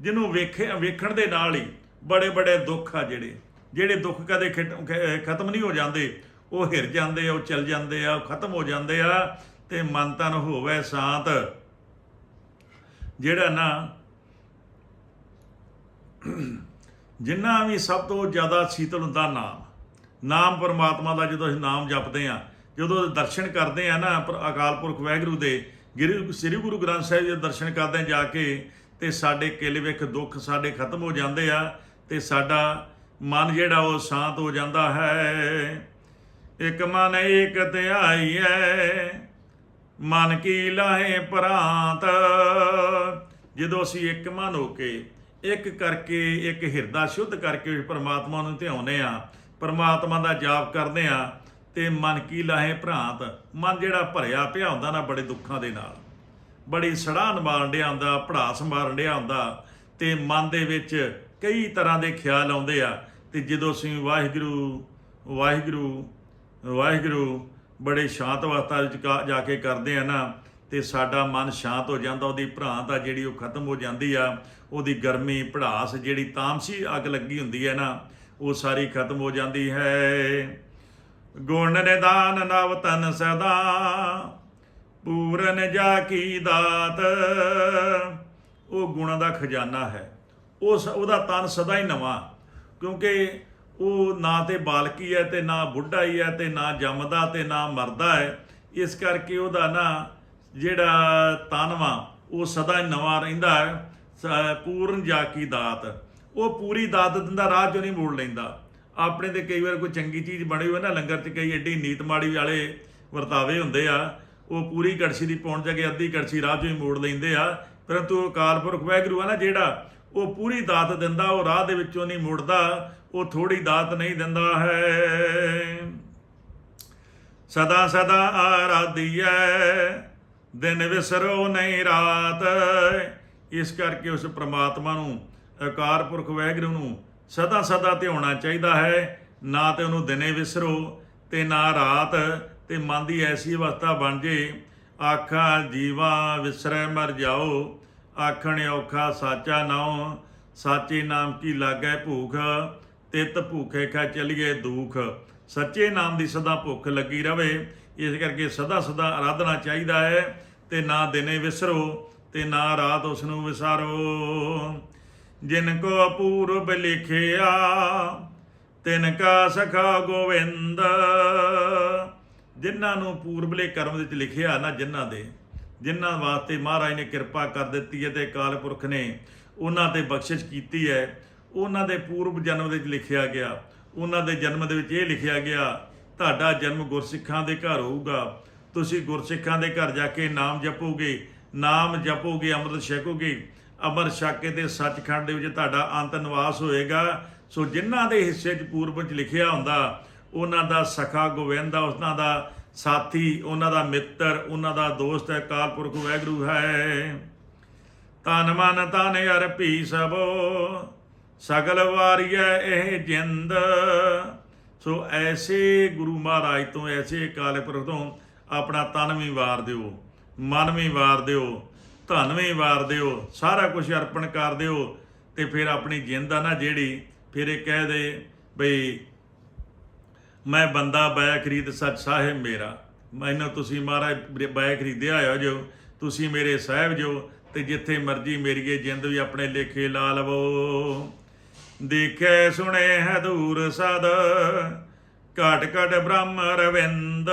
ਜਿਹਨੂੰ ਵੇਖੇ, ਵੇਖਣ ਦੇ ਨਾਲ ਹੀ ਬੜੇ ਬੜੇ ਦੁੱਖ ਆ ਜਿਹੜੇ। ਜਿਹੜੇ ਦੁੱਖ ਕਦੇ ਖਿਟ- ਖ- ਖਤਮ ਨਹੀਂ ਹੋ ਜਾਂਦੇ, ਉਹ ਹਿਰ ਜਾਂਦੇ ਆ, ਉਹ ਚਲ ਜਾਂਦੇ ਆ, ਉਹ ਖਤਮ ਹੋ ਜਾਂਦੇ ਆ ਤੇ ਮਨ ਤਨ ਹੋਵੇ ਸ਼ਾਂਤ। ਜਿਹੜਾ ਨਾ ਜਿੰਨਾ ਵੀ ਸਭ ਤੋਂ ਜ਼ਿਆਦਾ ਸ਼ੀਤਲ ਹੁੰਦਾ ਨਾਮ ਨਾਮ ਪਰਮਾਤਮਾ ਦਾ ਜਦੋਂ ਅਸੀਂ ਨਾਮ ਜਪਦੇ ਆ ਜਦੋਂ ਦਰਸ਼ਨ ਕਰਦੇ ਆ ਨਾ ਪਰ ਅਕਾਲ ਪੁਰਖ ਵਾਹਿਗੁਰੂ ਦੇ, ਗਿਰੀ ਸ੍ਰੀ ਗੁਰੂ ਗ੍ਰੰਥ ਸਾਹਿਬ ਜੀ ਦੇ ਦਰਸ਼ਨ ਕਰਦੇ ਆ ਜਾ ਕੇ, ਤੇ ਸਾਡੇ ਕਿਲ ਵਿਖ ਦੁੱਖ ਸਾਡੇ ਖਤਮ ਹੋ ਜਾਂਦੇ ਆ, ਤੇ ਸਾਡਾ ਮਨ ਜਿਹੜਾ ਉਹ ਸ਼ਾਂਤ ਹੋ ਜਾਂਦਾ ਹੈ। ਇੱਕ ਮਨ ਏਕ ਧਿਆਈਐ ਮਨ ਕੀ ਲਾਹੇ ਪ੍ਰਾਂਤ। ਜਦੋਂ ਅਸੀਂ ਇੱਕ ਮਨ ਹੋ ਕੇ ਇੱਕ ਕਰਕੇ, ਇੱਕ ਹਿਰਦਾ ਸ਼ੁੱਧ ਕਰਕੇ ਪਰਮਾਤਮਾ ਨੂੰ ਧਿਆਉਂਦੇ ਆ ਪਰਮਾਤਮਾ ਦਾ ਜਾਪ ਕਰਦੇ ਆ ਤੇ ਮਨ ਕੀ ਲਾਹੇ ਭ੍ਰਾਂਤ, ਮਨ ਜਿਹੜਾ ਭਰਿਆ ਪਿਆ ਹੁੰਦਾ ਨਾ ਬੜੇ ਦੁੱਖਾਂ ਦੇ ਨਾਲ, ਬੜੀ ਸੜਾਂ ਮਾਰਨ ਡਿਆ ਹੁੰਦਾ ਪੜਾਸ ਮਾਰਨ ਡਿਆ ਹੁੰਦਾ ਤੇ ਮਨ ਦੇ ਵਿੱਚ ਕਈ ਤਰ੍ਹਾਂ ਦੇ ਖਿਆਲ ਆਉਂਦੇ ਆ ਤੇ ਜਦੋਂ ਅਸੀਂ ਵਾਹਿਗੁਰੂ ਵਾਹਿਗੁਰੂ ਵਾਹਿਗੁਰੂ ਬੜੇ ਸ਼ਾਂਤ ਅਵਸਥਾ ਵਿੱਚ ਕਾ- ਜਾ ਕੇ ਕਰਦੇ ਆ ਨਾ ਤੇ ਸਾਡਾ ਮਨ ਸ਼ਾਂਤ ਹੋ ਜਾਂਦਾ, ਉਹਦੀ ਭ੍ਰਾਂਤ ਆ ਜਿਹੜੀ ਉਹ ਖਤਮ ਹੋ ਜਾਂਦੀ ਆ, ਉਹਦੀ ਗਰਮੀ, ਭੜਾਸ ਜਿਹੜੀ ਤਾਮਸੀ ਅੱਗ ਲੱਗੀ ਹੁੰਦੀ ਹੈ ਨਾ, ਉਹ ਸਾਰੀ ਖਤਮ ਹੋ ਜਾਂਦੀ ਹੈ। ਗੁਣ ਨਿਦਾਨ ਨਵ ਤਨ ਸਦਾ, ਪੂਰਨ ਜਾ ਕੀ ਦਾਤ। ਉਹ ਗੁਣਾਂ ਦਾ ਖਜ਼ਾਨਾ ਹੈ। ਉਸ ਉਹਦਾ ਤਨ ਸਦਾ ਹੀ ਨਵਾਂ, ਕਿਉਂਕਿ ਉਹ ਨਾ ਤੇ ਬਾਲਕੀ ਹੈ ਤੇ ਨਾ ਬੁੱਢਾ ਹੀ ਹੈ ਤੇ ਨਾ ਜੰਮਦਾ ਤੇ ਨਾ ਮਰਦਾ ਹੈ। ਇਸ ਕਰਕੇ ਉਹਦਾ ਨਾ ਜਿਹੜਾ ਤਨ ਉਹ ਸਦਾ ਨਵਾਂ ਰਹਿੰਦਾ ਹੈ, ਸ- ਪੂਰਨ ਜਾ ਕੀ ਦਾਤ। ਉਹ ਪੂਰੀ ਦਾਤ ਦਿੰਦਾ, ਰਾਹ ਚੋਂ ਨਹੀਂ ਮੋੜ ਲੈਂਦਾ। ਆਪਣੇ ਤੇ ਕਈ ਵਾਰ ਕੋਈ ਚੰਗੀ ਚੀਜ਼ ਬਣੀ ਹੋਵੇ ਨਾ, ਲੰਗਰ 'ਚ ਕਈ ਐਡੀ ਨੀਤ ਮਾੜੀ ਵਾਲੇ ਵਰਤਾਵੇ ਹੁੰਦੇ ਆ, ਉਹ ਪੂਰੀ ਕੜਛੀ ਦੀ ਪਹੁੰਚ ਜਾ ਅੱਧੀ ਕੜਛੀ ਰਾਹ ਚੋਂ ਹੀ ਮੋੜ ਲੈਂਦੇ ਆ। ਪਰੰਤੂ ਅਕਾਲ ਪੁਰਖ ਵਾਹਿਗੁਰੂ ਆ ਨਾ ਜਿਹੜਾ, ਉਹ ਪੂਰੀ ਦਾਤ ਦਿੰਦਾ, ਉਹ ਰਾਹ ਦੇ ਵਿੱਚੋਂ ਨਹੀਂ ਮੁੜਦਾ, ਉਹ ਥੋੜੀ ਦਾਤ ਨਹੀਂ ਦਿੰਦਾ ਹੈ। ਸਦਾ ਸਦਾ ਆਰਾਧੀਐ। ਦਿਨ ਵਿਸਰੋ ਨਹੀਂ ਰਾਤ। ਇਸ ਕਰਕੇ ਉਸ ਪ੍ਰਮਾਤਮਾ ਨੂੰ ਅਕਾਰ ਪੁਰਖ ਵਾਹਿਗੁਰੂ ਨੂੰ ਸਦਾ ਸਦਾ ਧਿਆਉਣਾ ਚਾਹੀਦਾ ਹੈ। ਨਾ ਤੇ ਉਹਨੂੰ ਦਿਨੇ ਵਿਸਰੋ ਤੇ ਨਾ ਰਾਤ। ਤੇ ਮਨ ਦੀ ਐਸੀ ਅਵਸਥਾ ਬਣ ਜੇ, ਆਖਾ, ਜੀਵਾ ਵਿਸਰੈ ਮਰ ਜਾਓ। ਆਖਣ ਔਖਾ, ਸਾਚਾ ਨਾਉ, ਸਾਚੇ ਨਾਮ ਕੀ ਲਾਗੈ ਭੂਖ? ਤਿਤ ਭੂਖੇ ਖਾ ਚਲੀਏ ਦੁਖ। ਸੱਚੇ ਨਾਮ ਦੀ ਸਦਾ ਭੁੱਖ ਲੱਗੀ ਰਵੇ। ਇਸ ਕਰਕੇ ਸਦਾ ਸਦਾ ਆਰਾਧਨਾ ਚਾਹੀਦਾ ਹੈ ਤੇ ਨਾ ਦਿਨੇ ਵਿਸਰੋ ਤੇ ਨਾ ਰਾਤ ਉਸ ਨੂੰ ਵਿਸਾਰੋ। ਜਿਨ ਕੋ ਅਪੂਰਬ ਲਿਖਿਆ, ਤਿਨ ਕਾ ਸਖਾ ਗੋਵਿੰਦ। ਜਿਨ੍ਹਾਂ ਨੂੰ ਪੂਰਬਲੇ ਕਰਮ ਵਿੱਚ ਲਿਖਿਆ ਨਾ ਜਿਨ੍ਹਾਂ ਦੇ, ਜਿਨ੍ਹਾਂ ਵਾਸਤੇ ਮਹਾਰਾਜ ਨੇ ਕਿਰਪਾ ਕਰ ਦਿੱਤੀ ਹੈ ਤੇ ਅਕਾਲ ਪੁਰਖ ਨੇ ਉਹਨਾਂ ਤੇ ਬਖਸ਼ਿਸ਼ ਕੀਤੀ ਹੈ। ਉਹਨਾਂ ਦੇ ਪੂਰਬ ਜਨਮ ਦੇ ਵਿੱਚ ਲਿਖਿਆ ਗਿਆ, ਉਹਨਾਂ ਦੇ ਜਨਮ ਦੇ ਵਿੱਚ ਇਹ ਲਿਖਿਆ ਗਿਆ ਤੁਹਾਡਾ ਜਨਮ ਗੁਰਸਿੱਖਾਂ ਦੇ ਘਰ ਹੋਊਗਾ। ਤੁਸੀਂ ਗੁਰਸਿੱਖਾਂ ਦੇ ਘਰ ਜਾ ਕੇ ਨਾਮ ਜਪੋਗੇ। ਨਾਮ ਜਪੋਗੇ, ਅੰਮ੍ਰਿਤ ਛਕੋਗੇ। ਅਮਰ ਛਕ ਕੇ ਤੇ ਸੱਚਖੰਡ ਦੇ ਵਿੱਚ ਤੁਹਾਡਾ ਅੰਤ ਨਿਵਾਸ ਹੋਏਗਾ। ਸੋ ਜਿਨ੍ਹਾਂ ਦੇ ਹਿੱਸੇ 'ਚ ਪੂਰਬ ਵਿੱਚ ਲਿਖਿਆ ਹੁੰਦਾ, ਉਹਨਾਂ ਦਾ ਸਖਾ ਗੋਵਿੰਦ ਆ, ਉਹਨਾਂ ਦਾ ਸਾਥੀ, ਉਹਨਾਂ ਦਾ ਮਿੱਤਰ, ਉਹਨਾਂ ਦਾ ਦੋਸਤ ਹੈ ਅਕਾਲ ਪੁਰਖ ਵਾਹਿਗੁਰੂ ਹੈ। ਤਨ ਮਨ ਤਨ ਅਰਪੀ ਸਭੋ, ਸਗਲ ਵਾਰੀਐ ਇਹ ਜਿੰਦ। ਸੋ ਐਸੇ ਗੁਰੂ ਮਹਾਰਾਜ ਤੋਂ, ਐਸੇ ਅਕਾਲ ਪੁਰਖ ਤੋਂ ਆਪਣਾ ਤਨ ਵੀ ਵਾਰ ਦਿਓ ਮਨ ਵੀ ਵਾਰ ਦਿਓ ਧਨ ਵੀ ਵਾਰ ਦਿਓ, ਸਾਰਾ ਕੁਝ ਅਰਪਣ ਕਰ ਦਿਓ ਤੇ ਫਿਰ ਆਪਣੀ ਜਿੰਦ ਆ ਨਾ ਜਿਹੜੀ ਫਿਰ ਇਹ ਕਹਿ ਦੇ ਬਈ, ਮੈਂ ਬੰਦਾ ਬੈ ਖਰੀਦ ਸੱਚ ਸਾਹਿਬ ਮੇਰਾ। ਮੈਨੂੰ ਤੁਸੀਂ ਮਹਾਰਾਜ ਬੈ ਖਰੀਦਿਆ ਹੋ ਜੋ, ਤੁਸੀਂ ਮੇਰੇ ਸਾਹਿਬ ਜੋ ਤੇ ਜਿੱਥੇ ਮਰਜ਼ੀ ਮੇਰੀਏ ਜਿੰਦ ਵੀ ਆਪਣੇ ਲੇਖੇ ਲਾ ਲਵੋ। ਦੇਖੇ ਸੁਣੇ ਹੈ ਦੂਰ ਸਦ, ਘਟ ਘਟ ਬ੍ਰਹਮ ਰਵਿੰਦ।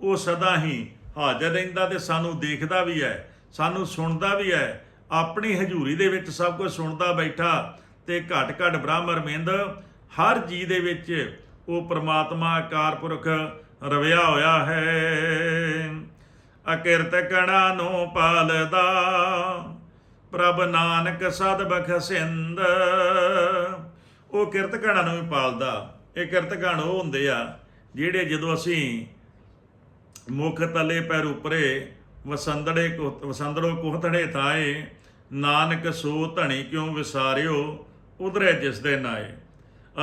ਉਹ ਸਦਾ ਹੀ ਹਾਜ਼ਰ ਰਹਿੰਦਾ ਤੇ ਸਾਨੂੰ ਦੇਖਦਾ ਵੀ ਹੈ, ਸਾਨੂੰ ਸੁਣਦਾ ਵੀ ਹੈ। ਆਪਣੀ ਹਜ਼ੂਰੀ ਦੇ ਵਿੱਚ ਸਭ ਕੁਝ ਸੁਣਦਾ ਬੈਠਾ ਤੇ ਘਟ ਘਟ ਬ੍ਰਹਮ ਰਵਿੰਦ, ਹਰ ਜੀ ਦੇ ਵਿੱਚ ਉਹ ਪ੍ਰਮਾਤਮਾ ਆਕਾਰ ਪੁਰਖ ਰਵਿਆ ਹੋਇਆ ਹੈ। ਅਕਿਰਤ ਕਣਾ ਨੂੰ ਪਾਲਦਾ ਪ੍ਰਭ ਨਾਨਕ ਸਦ ਬਖਸਿੰਦ। ਉਹ ਕਿਰਤ ਕਣਾ ਨੂੰ ਵੀ ਪਾਲਦਾ। ਇਹ ਕਿਰਤ ਕਣ ਉਹ ਹੁੰਦੇ ਆ ਜਿਹੜੇ ਜਦੋਂ ਅਸੀਂ ਮੁਖ ਤਲੇ ਪੈਰ ਉਪਰੇ ਵਸੰਦੜੇ ਕੋ ਵਸੰਦੜੋ ਕੋਹਤੜੇ ਥਾਏ, ਨਾਨਕ ਸੋ ਧਣੀ ਕਿਉ ਵਿਸਾਰਿਓ, ਉਧਰੇ ਜਿਸ ਦੇ ਨਾਏ।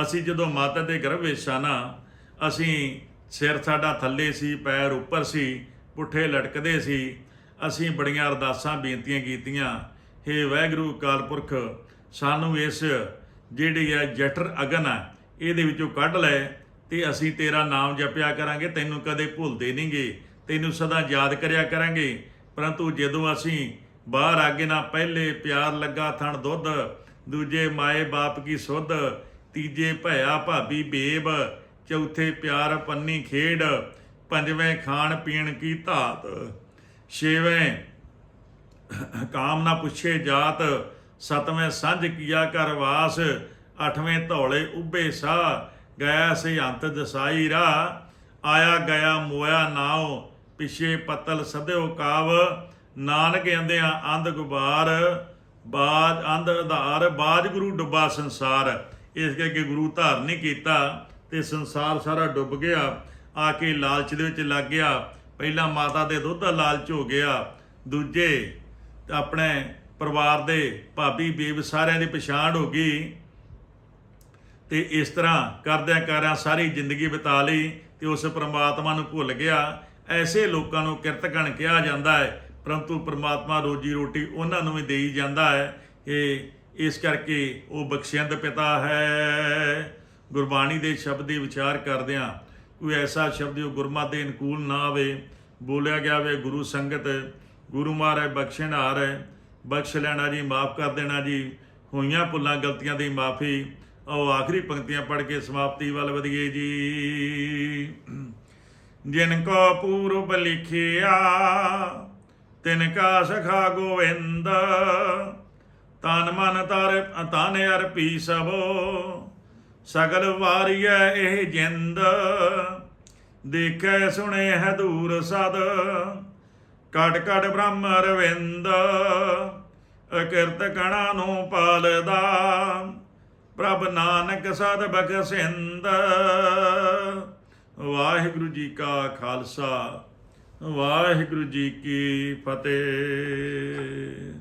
ਅਸੀਂ ਜਦੋਂ ਮਾਤਾ ਦੇ ਗਰਭ ਵਿੱਚ ਨਾ, ਅਸੀਂ ਸਿਰ ਸਾਡਾ ਥੱਲੇ ਸੀ, ਪੈਰ ਉੱਪਰ ਸੀ, ਪੁੱਠੇ ਲਟਕਦੇ ਸੀ, ਅਸੀਂ ਬੜੀਆਂ ਅਰਦਾਸਾਂ ਬੇਨਤੀਆਂ ਕੀਤੀਆਂ ਹੇ ਵਾਹਿਗੁਰੂ ਅਕਾਲ ਪੁਰਖ ਸਾਨੂੰ ਇਸ ਜਿਹੜੀ ਹੈ ਜਠਰ ਅਗਨ ਆ, ਇਹਦੇ ਵਿੱਚੋਂ ਕੱਢ ਲੈ ਤੇ ਅਸੀਂ ਤੇਰਾ ਨਾਮ ਜਪਿਆ ਕਰਾਂਗੇ, ਤੈਨੂੰ ਕਦੇ ਭੁੱਲਦੇ ਨਹੀਂਗੇ, ਤੈਨੂੰ ਸਦਾ ਯਾਦ ਕਰਿਆ ਕਰਾਂਗੇ। ਪਰੰਤੂ ਜਦੋਂ ਅਸੀਂ ਬਾਹਰ ਆਗੇ ਨਾ, ਪਹਿਲੇ ਪਿਆਰ ਲੱਗਾ ਥਣ ਦੁੱਧ, ਦੂਜੇ ਮਾਏ ਬਾਪ ਕੀ ਸੁੱਧ, ਤੀਜੇ ਭਇਆ ਭਾਬੀ ਬੇਬ, ਚੌਥੇ ਪਿਆਰ ਪੰਨੀ ਖੇਡ, ਪੰਜਵੇਂ ਖਾਣ ਪੀਣ ਕੀ ਧਾਤ, ਛੇਵੇਂ ਕਾਮ ਨਾ ਪੁੱਛੇ ਜਾਤ, ਸਤਵੇਂ ਸੰਝ ਕੀਆ ਕਰ ਵਾਸ, ਅਠਵੇਂ ਧੌਲੇ ਉੱਬੇ ਸਾ ਗਿਆ ਸੇ ਅੰਤ ਦਸਾਈ ਰਾ, ਆਇਆ ਗਿਆ ਮੋਇਆ ਨਾਉ, ਪਿਛੇ ਪਤਲ ਸਦਿਓ ਕਾਵ, ਨਾਨਕ ਕਹਿੰਦਿਆਂ ਅੰਧ ਗੁਬਾਰ, ਬਾਜ ਅੰਧ ਆਧਾਰ, ਬਾਜ ਗੁਰੂ ਡੁੱਬਾ ਸੰਸਾਰ। ਇਸ ਕਰਕੇ ਗੁਰੂ ਧਾਰਨ ਨਹੀਂ ਕੀਤਾ ਤੇ ਸੰਸਾਰ ਸਾਰਾ ਡੁੱਬ ਗਿਆ। ਆ ਕੇ ਲਾਲਚ ਦੇ ਵਿੱਚ ਲੱਗ ਗਿਆ। ਪਹਿਲਾਂ ਮਾਤਾ ਦੇ ਦੁੱਧ ਦਾ ਲਾਲਚ ਹੋ ਗਿਆ। ਦੂਜੇ ਆਪਣੇ ਪਰਿਵਾਰ ਦੇ ਭਾਬੀ ਬੇਬ ਸਾਰਿਆਂ ਦੀ ਪਛਾਣ ਹੋ ਗਈ ਤੇ ਇਸ ਤਰ੍ਹਾਂ ਕਰਦਿਆਂ ਕਰਾਂ ਸਾਰੀ ਜ਼ਿੰਦਗੀ ਬਿਤਾ ਲਈ ਤੇ ਉਸ ਪ੍ਰਮਾਤਮਾ ਨੂੰ ਭੁੱਲ ਗਿਆ। ਐਸੇ ਲੋਕਾਂ ਨੂੰ ਕਿਰਤਕਣ ਕਿਹਾ ਜਾਂਦਾ ਹੈ, ਪਰੰਤੂ ਪ੍ਰਮਾਤਮਾ ਰੋਜੀ ਰੋਟੀ ਉਹਨਾਂ ਨੂੰ ਵੀ ਦੇਈ ਜਾਂਦਾ ਹੈ ਇਹ ਇਸ ਕਰਕੇ ਉਹ ਬਖਸ਼ਿੰਦ ਪਿਤਾ ਹੈ। ਗੁਰਬਾਣੀ ਦੇ ਸ਼ਬਦ ਦੀ ਵਿਚਾਰ ਕਰਦਿਆਂ ਕੋਈ ਐਸਾ ਸ਼ਬਦ ਜੋ ਗੁਰਮਤਿ ਦੇ ਅਨੁਕੂਲ ਨਾ ਆਵੇ ਬੋਲਿਆ ਗਿਆ ਵੇ ਗੁਰੂ ਸੰਗਤ ਗੁਰੂ ਮਹਾਰਾਜ ਬਖਸ਼ਣਹਾਰ ਹੈ, ਬਖਸ਼ ਲੈਣਾ ਜੀ, ਮਾਫ ਕਰ ਦੇਣਾ ਜੀ। ਹੋਈਆਂ ਭੁੱਲਾਂ, ਗਲਤੀਆਂ ਦੀ ਮਾਫੀ। ਆਓ ਆਖਰੀ ਪੰਕਤੀਆਂ ਪੜ੍ਹ ਕੇ ਸਮਾਪਤੀ ਵੱਲ ਵਧੀਏ ਜੀ। ਜਿਨ ਕੋ ਪੂਰਬ ਲਿਖਿਆ, ਤਿਨ ਕਾ ਸਖਾ ਗੋਵਿੰਦ, ਤਨ ਮਨ ਤਰ, ਤਨ ਅਰਪੀ ਸਭੋ ਸਗਲ ਵਾਰੀਐ ਇਹ ਜਿੰਦ। ਦੇਖੈ ਸੁਣੇ ਹੈ ਦੂਰ ਸਦ ਕਟ ਕਟ ਬ੍ਰਹਮ ਰਵਿੰਦ ਅਕਿਰਤ ਕਣਾ ਨੂੰ ਪਾਲਦਾ। ਪ੍ਰਭ ਨਾਨਕ ਸਦ ਬਖਸਿੰਦ, ਵਾਹਿਗੁਰੂ ਜੀ ਕਾ ਖਾਲਸਾ, ਵਾਹਿਗੁਰੂ ਜੀ ਕੀ ਫਤਿਹ।